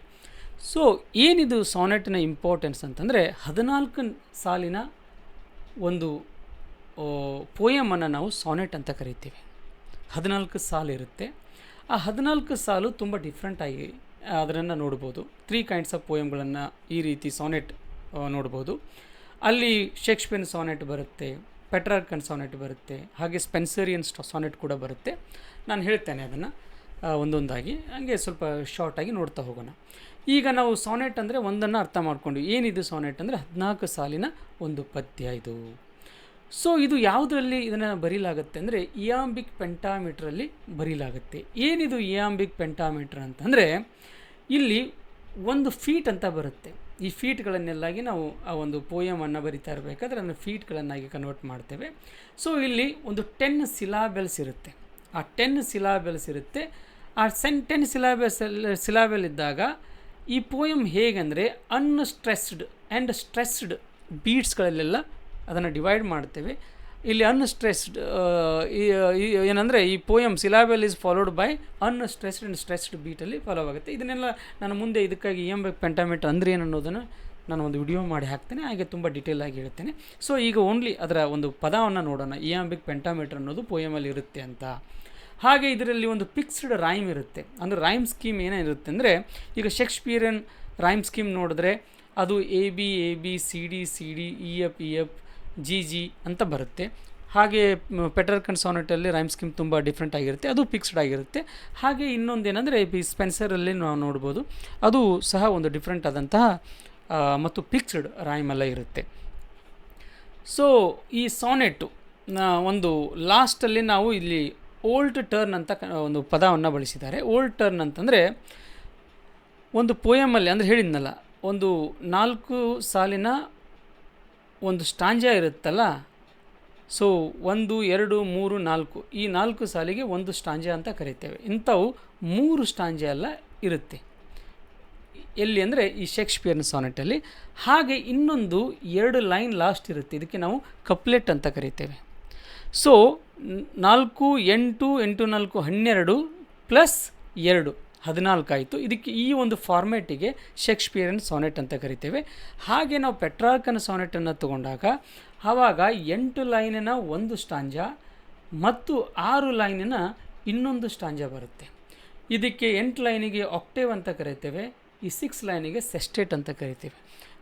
ಸೊ ಏನಿದು ಸಾನೆಟ್ನ ಇಂಪಾರ್ಟೆನ್ಸ್ ಅಂತಂದರೆ, ಹದಿನಾಲ್ಕು ಸಾಲಿನ ಒಂದು ಪೋಯಮನ್ನು ನಾವು ಸಾನೆಟ್ ಅಂತ ಕರಿತೀವಿ. ಹದಿನಾಲ್ಕು ಸಾಲು ಇರುತ್ತೆ. ಆ ಹದಿನಾಲ್ಕು ಸಾಲು ತುಂಬ ಡಿಫ್ರೆಂಟಾಗಿ ಅದನ್ನು ನೋಡ್ಬೋದು. ತ್ರೀ ಕೈಂಡ್ಸ್ ಆಫ್ ಪೋಯಮ್ಗಳನ್ನು ಈ ರೀತಿ ಸಾನೆಟ್ ನೋಡ್ಬೋದು. ಅಲ್ಲಿ ಶೇಕ್ಸ್ಪಿಯನ್ ಸಾನೆಟ್ ಬರುತ್ತೆ ಪೆಟ್ರಾರ್ಕನ್ ಸಾನೆಟ್ ಬರುತ್ತೆ, ಹಾಗೆ ಸ್ಪೆನ್ಸರಿಯನ್ ಸಾನೆಟ್ ಕೂಡ ಬರುತ್ತೆ. ನಾನು ಹೇಳ್ತೇನೆ ಅದನ್ನು ಒಂದೊಂದಾಗಿ. ಹಾಗೆ ಸ್ವಲ್ಪ ಶಾರ್ಟಾಗಿ ನೋಡ್ತಾ ಹೋಗೋಣ. ಈಗ ನಾವು ಸಾನೆಟ್ ಅಂದರೆ ಒಂದನ್ನು ಅರ್ಥ ಮಾಡ್ಕೊಂಡು, ಏನಿದು ಸಾನೆಟ್ ಅಂದರೆ ಹದಿನಾಲ್ಕು ಸಾಲಿನ ಒಂದು ಪದ್ಯ ಇದು. ಸೊ ಇದು ಯಾವುದರಲ್ಲಿ ಇದನ್ನು ಬರೀಲಾಗುತ್ತೆ ಅಂದರೆ ಇಯಾಂಬಿಕ್ ಪೆಂಟಾಮೀಟ್ರಲ್ಲಿ ಬರೀಲಾಗುತ್ತೆ. ಏನಿದು ಇಯಾಂಬಿಕ್ ಪೆಂಟಾಮೀಟ್ರ್ ಅಂತಂದರೆ ಇಲ್ಲಿ ಒಂದು ಫೀಟ್ ಅಂತ ಬರುತ್ತೆ. ಈ ಫೀಟ್ಗಳನ್ನೆಲ್ಲಾಗಿ ನಾವು ಆ ಒಂದು ಪೋಯಮನ್ನು ಬರಿತಾ ಇರಬೇಕಾದ್ರೆ ಅದನ್ನು ಫೀಟ್ಗಳನ್ನಾಗಿ ಕನ್ವರ್ಟ್ ಮಾಡ್ತೇವೆ. ಸೊ ಇಲ್ಲಿ ಒಂದು ಟೆನ್ ಸಿಲಾಬೆಲ್ಸ್ ಇರುತ್ತೆ. ಆ ಟೆನ್ ಸಿಲಾಬೆಲ್ಸ್ ಇರುತ್ತೆ. ಆ ಸೆನ್ ಟೆನ್ ಸಿಲಾಬೆಲ್ಸ್ ಸಿಲಾಬೆಲ್ ಇದ್ದಾಗ ಈ ಪೋಯಮ್ ಹೇಗೆಂದರೆ ಅನ್ಸ್ಟ್ರೆಸ್ಡ್ ಆ್ಯಂಡ್ ಸ್ಟ್ರೆಸ್ಡ್ ಬೀಟ್ಸ್ಗಳಲ್ಲೆಲ್ಲ ಅದನ್ನು ಡಿವೈಡ್ ಮಾಡ್ತೇವೆ. ಇಲ್ಲಿ ಅನ್ಸ್ಟ್ರೆಸ್ಡ್ ಏನಂದರೆ ಈ poem syllable is followed by unstressed and stressed ಬೀಟಲ್ಲಿ follow ಆಗುತ್ತೆ. ಇದನ್ನೆಲ್ಲ ನಾನು ಮುಂದೆ ಇದಕ್ಕಾಗಿ ಎಂ ಬೈ ಪೆಂಟಾಮೆಟ್ ಅಂದರೆ ಏನು ಅನ್ನೋದನ್ನು ನಾನು ಒಂದು ವಿಡಿಯೋ ಮಾಡಿ ಹಾಕ್ತೇನೆ. ಹಾಗೆ ತುಂಬ ಡೀಟೇಲ್ ಆಗಿ ಹೇಳ್ತೇನೆ. ಸೊ ಈಗ ಓನ್ಲಿ ಅದರ ಒಂದು ಪದವನ್ನು ನೋಡೋಣ. ಇಯಾಂಬಿಕ್ ಪೆಂಟಾಮೀಟರ್ ಅನ್ನೋದು ಪೋಯಮಲ್ಲಿ ಇರುತ್ತೆ ಅಂತ. ಹಾಗೆ ಇದರಲ್ಲಿ ಒಂದು ಫಿಕ್ಸ್ಡ್ ರೈಮ್ ಇರುತ್ತೆ. ಅಂದರೆ ರೈಮ್ ಸ್ಕೀಮ್ ಏನೇನಿರುತ್ತೆ ಅಂದರೆ, ಈಗ ಶೇಕ್ಸ್ಪಿಯರನ್ ರೈಮ್ ಸ್ಕೀಮ್ ನೋಡಿದ್ರೆ ಅದು A B A B C D C D E F E F G G ಅಂತ ಬರುತ್ತೆ. ಹಾಗೆ ಪೆಟ್ರರ್ಕನ್ ಸಾನೆಟಲ್ಲಿ ರೈಮ್ ಸ್ಕೀಮ್ ತುಂಬ ಡಿಫ್ರೆಂಟ್ ಆಗಿರುತ್ತೆ. ಅದು ಫಿಕ್ಸ್ಡ್ ಆಗಿರುತ್ತೆ. ಹಾಗೆ ಇನ್ನೊಂದೇನೆಂದರೆ, ಈ ಸ್ಪೆನ್ಸರಲ್ಲಿ ನಾವು ನೋಡ್ಬೋದು, ಅದು ಸಹ ಒಂದು ಡಿಫ್ರೆಂಟ್ ಆದಂತಹ ಮತ್ತು ಫಿಕ್ಸ್ಡ್ ರೈಮ್ ಎಲ್ಲ ಇರುತ್ತೆ. ಸೊ, ಈ ಸಾನೆಟ್ಟು ಒಂದು ಲಾಸ್ಟಲ್ಲಿ ನಾವು ಇಲ್ಲಿ ಓಲ್ಡ್ ಟರ್ನ್ ಅಂತ ಒಂದು ಪದವನ್ನು ಬಳಸಿದ್ದಾರೆ. ಓಲ್ಡ್ ಟರ್ನ್ ಅಂತಂದರೆ, ಒಂದು ಪೋಯಮಲ್ಲಿ, ಅಂದರೆ ಹೇಳಿದ್ನಲ್ಲ, ಒಂದು ನಾಲ್ಕು ಸಾಲಿನ ಒಂದು ಸ್ಟಾಂಜ ಇರುತ್ತಲ್ಲ? ಸೊ ಒಂದು, ಎರಡು, ಮೂರು, ನಾಲ್ಕು. ಈ ನಾಲ್ಕು ಸಾಲಿಗೆ ಒಂದು ಸ್ಟಾಂಜ ಅಂತ ಕರಿತೇವೆ. ಇಂಥವು ಮೂರು ಸ್ಟಾಂಜ ಎಲ್ಲ ಇರುತ್ತೆ. ಎಲ್ಲಿ ಅಂದರೆ ಈ ಶೇಕ್ಸ್ಪಿಯರ್ನ ಸಾನೆಟಲ್ಲಿ. ಹಾಗೆ ಇನ್ನೊಂದು ಎರಡು ಲೈನ್ ಲಾಸ್ಟ್ ಇರುತ್ತೆ. ಇದಕ್ಕೆ ನಾವು ಕಪ್ಲೆಟ್ ಅಂತ ಕರಿತೇವೆ. ಸೊ ನಾಲ್ಕು, ಎಂಟು ಎಂಟು, ನಾಲ್ಕು, ಹನ್ನೆರಡು, ಪ್ಲಸ್ ಎರಡು. ಹದಿನಾಲ್ಕು ಆಯಿತು ಇದಕ್ಕೆ ಈ ಒಂದು ಫಾರ್ಮ್ಯಾಟಿಗೆ ಶೇಕ್ಸ್ಪಿಯರನ್ ಸಾನೆಟ್ ಅಂತ ಕರಿತೇವೆ. ಹಾಗೆ ನಾವು ಪೆಟ್ರಾರ್ಕನ ಸೋನೆಟನ್ನು ತಗೊಂಡಾಗ ಆವಾಗ ಎಂಟು ಲೈನಿನ ಒಂದು ಸ್ಟಾಂಜ ಮತ್ತು ಆರು ಲೈನಿನ ಇನ್ನೊಂದು ಸ್ಟಾಂಜ ಬರುತ್ತೆ. ಇದಕ್ಕೆ ಎಂಟು ಲೈನಿಗೆ ಆಕ್ಟೇವ್ ಅಂತ ಕರಿತೇವೆ. ಈ ಸಿಕ್ಸ್ ಲೈನಿಗೆ ಸೆಸ್ಟೇಟ್ ಅಂತ ಕರಿತೇವೆ.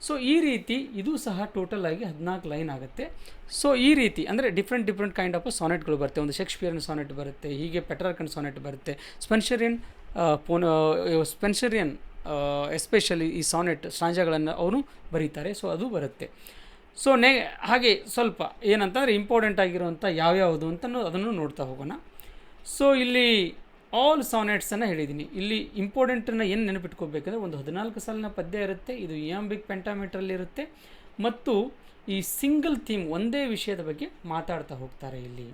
ಸೊ, ಈ ರೀತಿ ಇದು ಸಹ ಟೋಟಲ್ ಆಗಿ ಹದಿನಾಲ್ಕು ಲೈನ್ ಆಗುತ್ತೆ. ಸೊ, ಈ ರೀತಿ ಅಂದರೆ ಡಿಫ್ರೆಂಟ್ ಡಿಫ್ರೆಂಟ್ ಕೈಂಡ್ ಆಫ್ ಸಾನೆಟ್ಗಳು ಬರುತ್ತೆ. ಒಂದು ಶೇಕ್ಸ್ಪಿಯರ್ನ ಸಾನೆಟ್ ಬರುತ್ತೆ, ಹೀಗೆ ಪೆಟ್ರಾರ್ಕನ್ ಸಾನೆಟ್ ಬರುತ್ತೆ. ಸ್ಪೆನ್ಷರಿಯನ್ ಪೋನ್ ಸ್ಪೆನ್ಸರಿಯನ್ ಎಸ್ಪೆಷಲಿ ಈ ಸಾನೆಟ್ ಸಾಂಜಾಗಳನ್ನು ಅವರು ಬರೀತಾರೆ, ಸೊ ಅದು ಬರುತ್ತೆ. ಸೊ ನೆ, ಹಾಗೆ ಸ್ವಲ್ಪ ಏನಂತಂದರೆ ಇಂಪಾರ್ಟೆಂಟ್ ಆಗಿರುವಂಥ ಯಾವ್ಯಾವುದು ಅಂತ ಅದನ್ನು ನೋಡ್ತಾ ಹೋಗೋಣ. ಸೊ ಇಲ್ಲಿ ಆಲ್ ಸಾನೆಟ್ಸನ್ನು ಹೇಳಿದ್ದೀನಿ. ಇಲ್ಲಿ ಇಂಪಾರ್ಟೆಂಟನ್ನು ಏನು ನೆನಪಿಟ್ಕೋಬೇಕಂದ್ರೆ ಒಂದು ಹದಿನಾಲ್ಕು ಸಾಲಿನ ಪದ್ಯ ಇರುತ್ತೆ, ಇದು ಇಯಾಂಬಿಕ್ ಪೆಂಟಾಮೀಟ್ರಲ್ಲಿರುತ್ತೆ ಮತ್ತು ಈ ಸಿಂಗಲ್ ಥೀಮ್ ಒಂದೇ ವಿಷಯದ ಬಗ್ಗೆ ಮಾತಾಡ್ತಾ ಹೋಗ್ತಾರೆ ಇಲ್ಲಿ.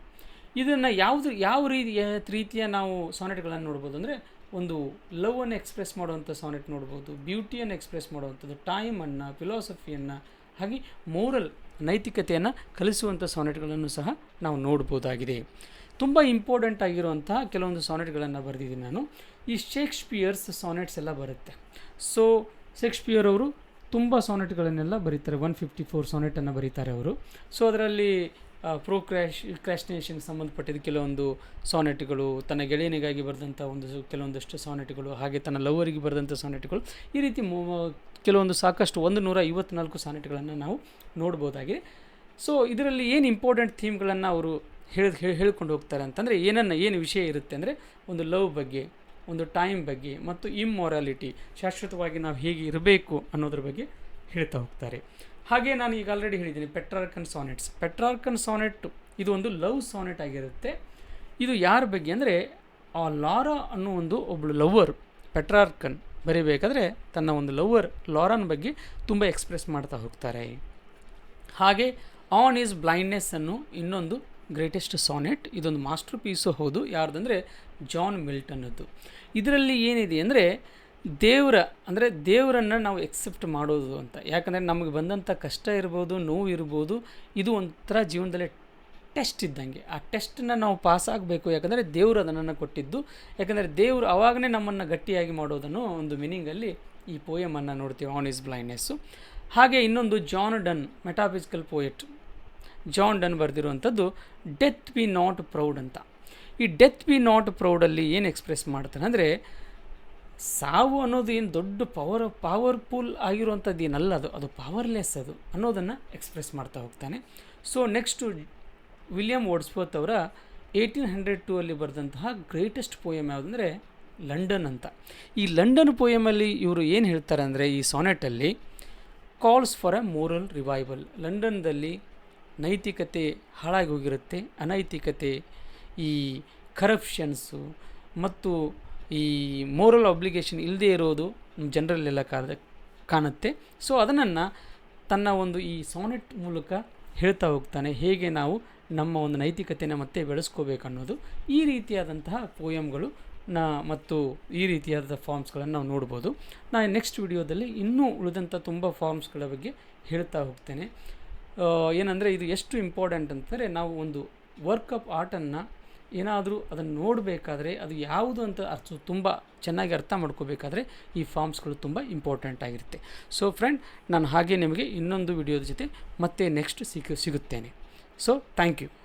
ಇದನ್ನು ಯಾವುದು, ಯಾವ ರೀತಿಯ ರೀತಿಯ ನಾವು ಸಾನೆಟ್ಗಳನ್ನು ನೋಡ್ಬೋದು ಅಂದರೆ ಒಂದು ಲವನ್ನು ಎಕ್ಸ್ಪ್ರೆಸ್ ಮಾಡುವಂಥ ಸಾನೆಟ್ ನೋಡ್ಬೋದು ಬ್ಯೂಟಿಯನ್ನು ಎಕ್ಸ್ಪ್ರೆಸ್ ಮಾಡುವಂಥದ್ದು ಟೈಮನ್ನು ಫಿಲಾಸಫಿಯನ್ನು ಹಾಗೆ ಮೋರಲ್ ನೈತಿಕತೆಯನ್ನು ಕಲಿಸುವಂಥ ಸಾನೆಟ್ಗಳನ್ನು ಸಹ ನಾವು ನೋಡ್ಬೋದಾಗಿದೆ. ತುಂಬ ಇಂಪಾರ್ಟೆಂಟ್ ಆಗಿರುವಂತಹ ಕೆಲವೊಂದು ಸಾನೆಟ್ಗಳನ್ನು ಬರೆದಿದ್ದೀನಿ ನಾನು. ಈ ಶೇಕ್ಸ್ಪಿಯರ್ಸ್ ಸಾನೆಟ್ಸ್ ಎಲ್ಲ ಬರುತ್ತೆ. ಸೊ ಶೇಕ್ಸ್ಪಿಯರ್ ಅವರು ತುಂಬ ಸಾನೆಟ್ಗಳನ್ನೆಲ್ಲ ಬರೀತಾರೆ. ಒನ್ ಫಿಫ್ಟಿ ಫೋರ್ ಸಾನೆಟನ್ನು ಬರೀತಾರೆ ಅವರು. ಸೊ ಅದರಲ್ಲಿ ಪ್ರೋ ಕ್ರ್ಯಾಶ್ ಕ್ರ್ಯಾಶ್ನೇಷನ್ ಸಂಬಂಧಪಟ್ಟಿದ್ದ ಕೆಲವೊಂದು ಸಾನೆಟ್ಗಳು ತನ್ನ ಗೆಳೆಯನಿಗಾಗಿ ಬರೆದಂಥ ಒಂದು ಕೆಲವೊಂದಷ್ಟು ಸಾನೆಟ್ಗಳು ಹಾಗೆ ತನ್ನ ಲವರಿಗೆ ಬರೆದಂಥ ಸಾನೆಟ್ಗಳು ಈ ರೀತಿ ಕೆಲವೊಂದು ಸಾಕಷ್ಟು ಒಂದು ನೂರ ಐವತ್ನಾಲ್ಕು ಸಾನೆಟ್ಗಳನ್ನು ನಾವು ನೋಡ್ಬೋದಾಗಿದೆ. ಸೊ ಇದರಲ್ಲಿ ಏನು ಇಂಪಾರ್ಟೆಂಟ್ ಥೀಮ್ಗಳನ್ನು ಅವರು ಹೇಳಿ ಹೇಳ್ಕೊಂಡು ಹೋಗ್ತಾರೆ ಅಂತಂದರೆ, ಏನನ್ನು, ಏನು ವಿಷಯ ಇರುತ್ತೆ ಅಂದರೆ, ಒಂದು ಲವ್ ಬಗ್ಗೆ, ಒಂದು ಟೈಮ್ ಬಗ್ಗೆ ಮತ್ತು ಇಮ್ಮೊರಾಲಿಟಿ ಶಾಶ್ವತವಾಗಿ ನಾವು ಹೇಗೆ ಇರಬೇಕು ಅನ್ನೋದ್ರ ಬಗ್ಗೆ ಹೇಳ್ತಾ ಹೋಗ್ತಾರೆ. ಹಾಗೆ ನಾನು ಈಗ ಆಲ್ರೆಡಿ ಹೇಳಿದ್ದೀನಿ ಪೆಟ್ರಾರ್ಕನ್ ಸಾನೆಟ್ಸ್ ಪೆಟ್ರಾರ್ಕನ್ ಸಾನೆಟ್ ಇದು ಒಂದು ಲವ್ ಸಾನೆಟ್ ಆಗಿರುತ್ತೆ. ಇದು ಯಾರ ಬಗ್ಗೆ ಅಂದರೆ, ಆ ಲಾರಾ ಅನ್ನೋ ಒಂದು ಒಬ್ಬಳು ಲವ್ವರ್ ಪೆಟ್ರಾರ್ಕನ್ ಬರೀಬೇಕಾದ್ರೆ ತನ್ನ ಒಂದು ಲವ್ವರ್ ಲಾರನ್ ಬಗ್ಗೆ ತುಂಬ ಎಕ್ಸ್ಪ್ರೆಸ್ ಮಾಡ್ತಾ ಹೋಗ್ತಾರೆ. ಹಾಗೆ ಆನ್ ಈಸ್ ಬ್ಲೈಂಡ್ನೆಸ್ ಅನ್ನು ಇನ್ನೊಂದು ಗ್ರೇಟೆಸ್ಟ್ ಸಾನೆಟ್ ಇದೊಂದು ಮಾಸ್ಟರ್ ಪೀಸು ಹೌದು ಯಾರ್ದಂದರೆ ಜಾನ್ ಮಿಲ್ಟನ್ನದ್ದು ಇದರಲ್ಲಿ ಏನಿದೆ ಅಂದರೆ ದೇವರ, ಅಂದರೆ ದೇವರನ್ನು ನಾವು ಎಕ್ಸೆಪ್ಟ್ ಮಾಡೋದು ಅಂತ. ಯಾಕಂದರೆ ನಮಗೆ ಬಂದಂಥ ಕಷ್ಟ ಇರ್ಬೋದು, ನೋವು ಇರ್ಬೋದು, ಇದು ಒಂಥರ ಜೀವನದಲ್ಲಿ ಟೆಸ್ಟ್ ಇದ್ದಂಗೆ. ಆ ಟೆಸ್ಟನ್ನ ನಾವು ಪಾಸ್ ಆಗಬೇಕು, ಯಾಕಂದರೆ ದೇವರು ಅದನ್ನು ಕೊಟ್ಟಿದ್ದು. ಯಾಕಂದರೆ ದೇವರು ಆವಾಗಲೇ ನಮ್ಮನ್ನು ಗಟ್ಟಿಯಾಗಿ ಮಾಡೋದನ್ನು ಒಂದು ಮೀನಿಂಗಲ್ಲಿ ಈ ಪೋಯಮನ್ನು ನೋಡ್ತೀವಿ ಆನ್ ಇಸ್ ಬ್ಲೈಂಡ್ನೆಸ್ಸು ಹಾಗೆ ಇನ್ನೊಂದು John Donne metaphysical poet John Donne ಬರೆದಿರುವಂಥದ್ದು death be not proud ಅಂತ. ಈ ಡೆತ್ ಬಿ ನಾಟ್ ಪ್ರೌಡಲ್ಲಿ ಏನು ಎಕ್ಸ್ಪ್ರೆಸ್ ಮಾಡ್ತಾನೆ ಅಂದರೆ ಸಾವು ಅನ್ನೋದು ಏನು ದೊಡ್ಡ ಪವರ್ ಪವರ್ಫುಲ್ ಆಗಿರುವಂಥದ್ದು ಏನಲ್ಲ ಅದು ಅದು ಪವರ್ಲೆಸ್ ಅದು ಅನ್ನೋದನ್ನು ಎಕ್ಸ್ಪ್ರೆಸ್ ಮಾಡ್ತಾ ಹೋಗ್ತಾನೆ. ಸೊ ನೆಕ್ಸ್ಟು ವಿಲಿಯಂ ವಾಟ್ಸ್ಪೋತ್ ಅವರ ಏಯ್ಟೀನ್ ಹಂಡ್ರೆಡ್ ಟೂ ಅಲ್ಲಿ ಬರೆದಂತಹ ಗ್ರೇಟೆಸ್ಟ್ ಪೋಯಮ್ ಯಾವುದಂದರೆ ಲಂಡನ್ ಅಂತ. ಈ ಲಂಡನ್ ಪೋಯಮಲ್ಲಿ ಇವರು ಏನು ಹೇಳ್ತಾರೆ ಅಂದರೆ ಈ ಸಾನೆಟಲ್ಲಿ calls for a moral revival ಲಂಡನ್ದಲ್ಲಿ ನೈತಿಕತೆ ಹಾಳಾಗಿ ಹೋಗಿರುತ್ತೆ, ಅನೈತಿಕತೆ, ಈ ಕರಪ್ಷನ್ಸು ಮತ್ತು ಈ ಮೋರಲ್ ಅಬ್ಲಿಗೇಷನ್ ಇಲ್ಲದೇ ಇರೋದು ಜನರಲ್ಲೆಲ್ಲ ಕಾದ, ಕಾಣುತ್ತೆ. ಸೊ ಅದನ್ನು ತನ್ನ ಒಂದು ಈ ಸಾನೆಟ್ ಮೂಲಕ ಹೇಳ್ತಾ ಹೋಗ್ತಾನೆ. ಹೇಗೆ ನಾವು ನಮ್ಮ ಒಂದು ನೈತಿಕತೆನ ಮತ್ತೆ ಬೆಳೆಸ್ಕೋಬೇಕು ಅನ್ನೋದು. ಈ ರೀತಿಯಾದಂತಹ ಪೋಯಮ್ಗಳು ನಾ ಮತ್ತು ಈ ರೀತಿಯಾದ ಫಾರ್ಮ್ಸ್ಗಳನ್ನು ನಾವು ನೋಡ್ಬೋದು. ನಾನು ನೆಕ್ಸ್ಟ್ ವಿಡಿಯೋದಲ್ಲಿ ಇನ್ನೂ ಉಳಿದಂಥ ತುಂಬ ಫಾರ್ಮ್ಸ್ಗಳ ಬಗ್ಗೆ ಹೇಳ್ತಾ ಹೋಗ್ತೇನೆ. ಏನಂದರೆ ಇದು ಎಷ್ಟು ಇಂಪಾರ್ಟೆಂಟ್ ಅಂತಂದರೆ ನಾವು ಒಂದು ವರ್ಕ್ ಆಫ್ ಆರ್ಟನ್ನು ಏನಾದರೂ ಅದನ್ನು ನೋಡಬೇಕಾದ್ರೆ ಅದು ಯಾವುದು ಅಂತ ಅರ್ಥ ತುಂಬ ಚೆನ್ನಾಗಿ ಅರ್ಥ ಮಾಡ್ಕೋಬೇಕಾದ್ರೆ ಈ ಫಾರ್ಮ್ಸ್ಗಳು ತುಂಬ ಇಂಪಾರ್ಟೆಂಟ್ ಆಗಿರುತ್ತೆ. ಸೊ ಫ್ರೆಂಡ್ ನಾನು ಹಾಗೆ ನಿಮಗೆ ಇನ್ನೊಂದು ವಿಡಿಯೋದ ಜೊತೆ ಮತ್ತೆ ನೆಕ್ಸ್ಟ್ ಸಿಕ್ಕ ಸಿಗುತ್ತೇನೆ. So thank you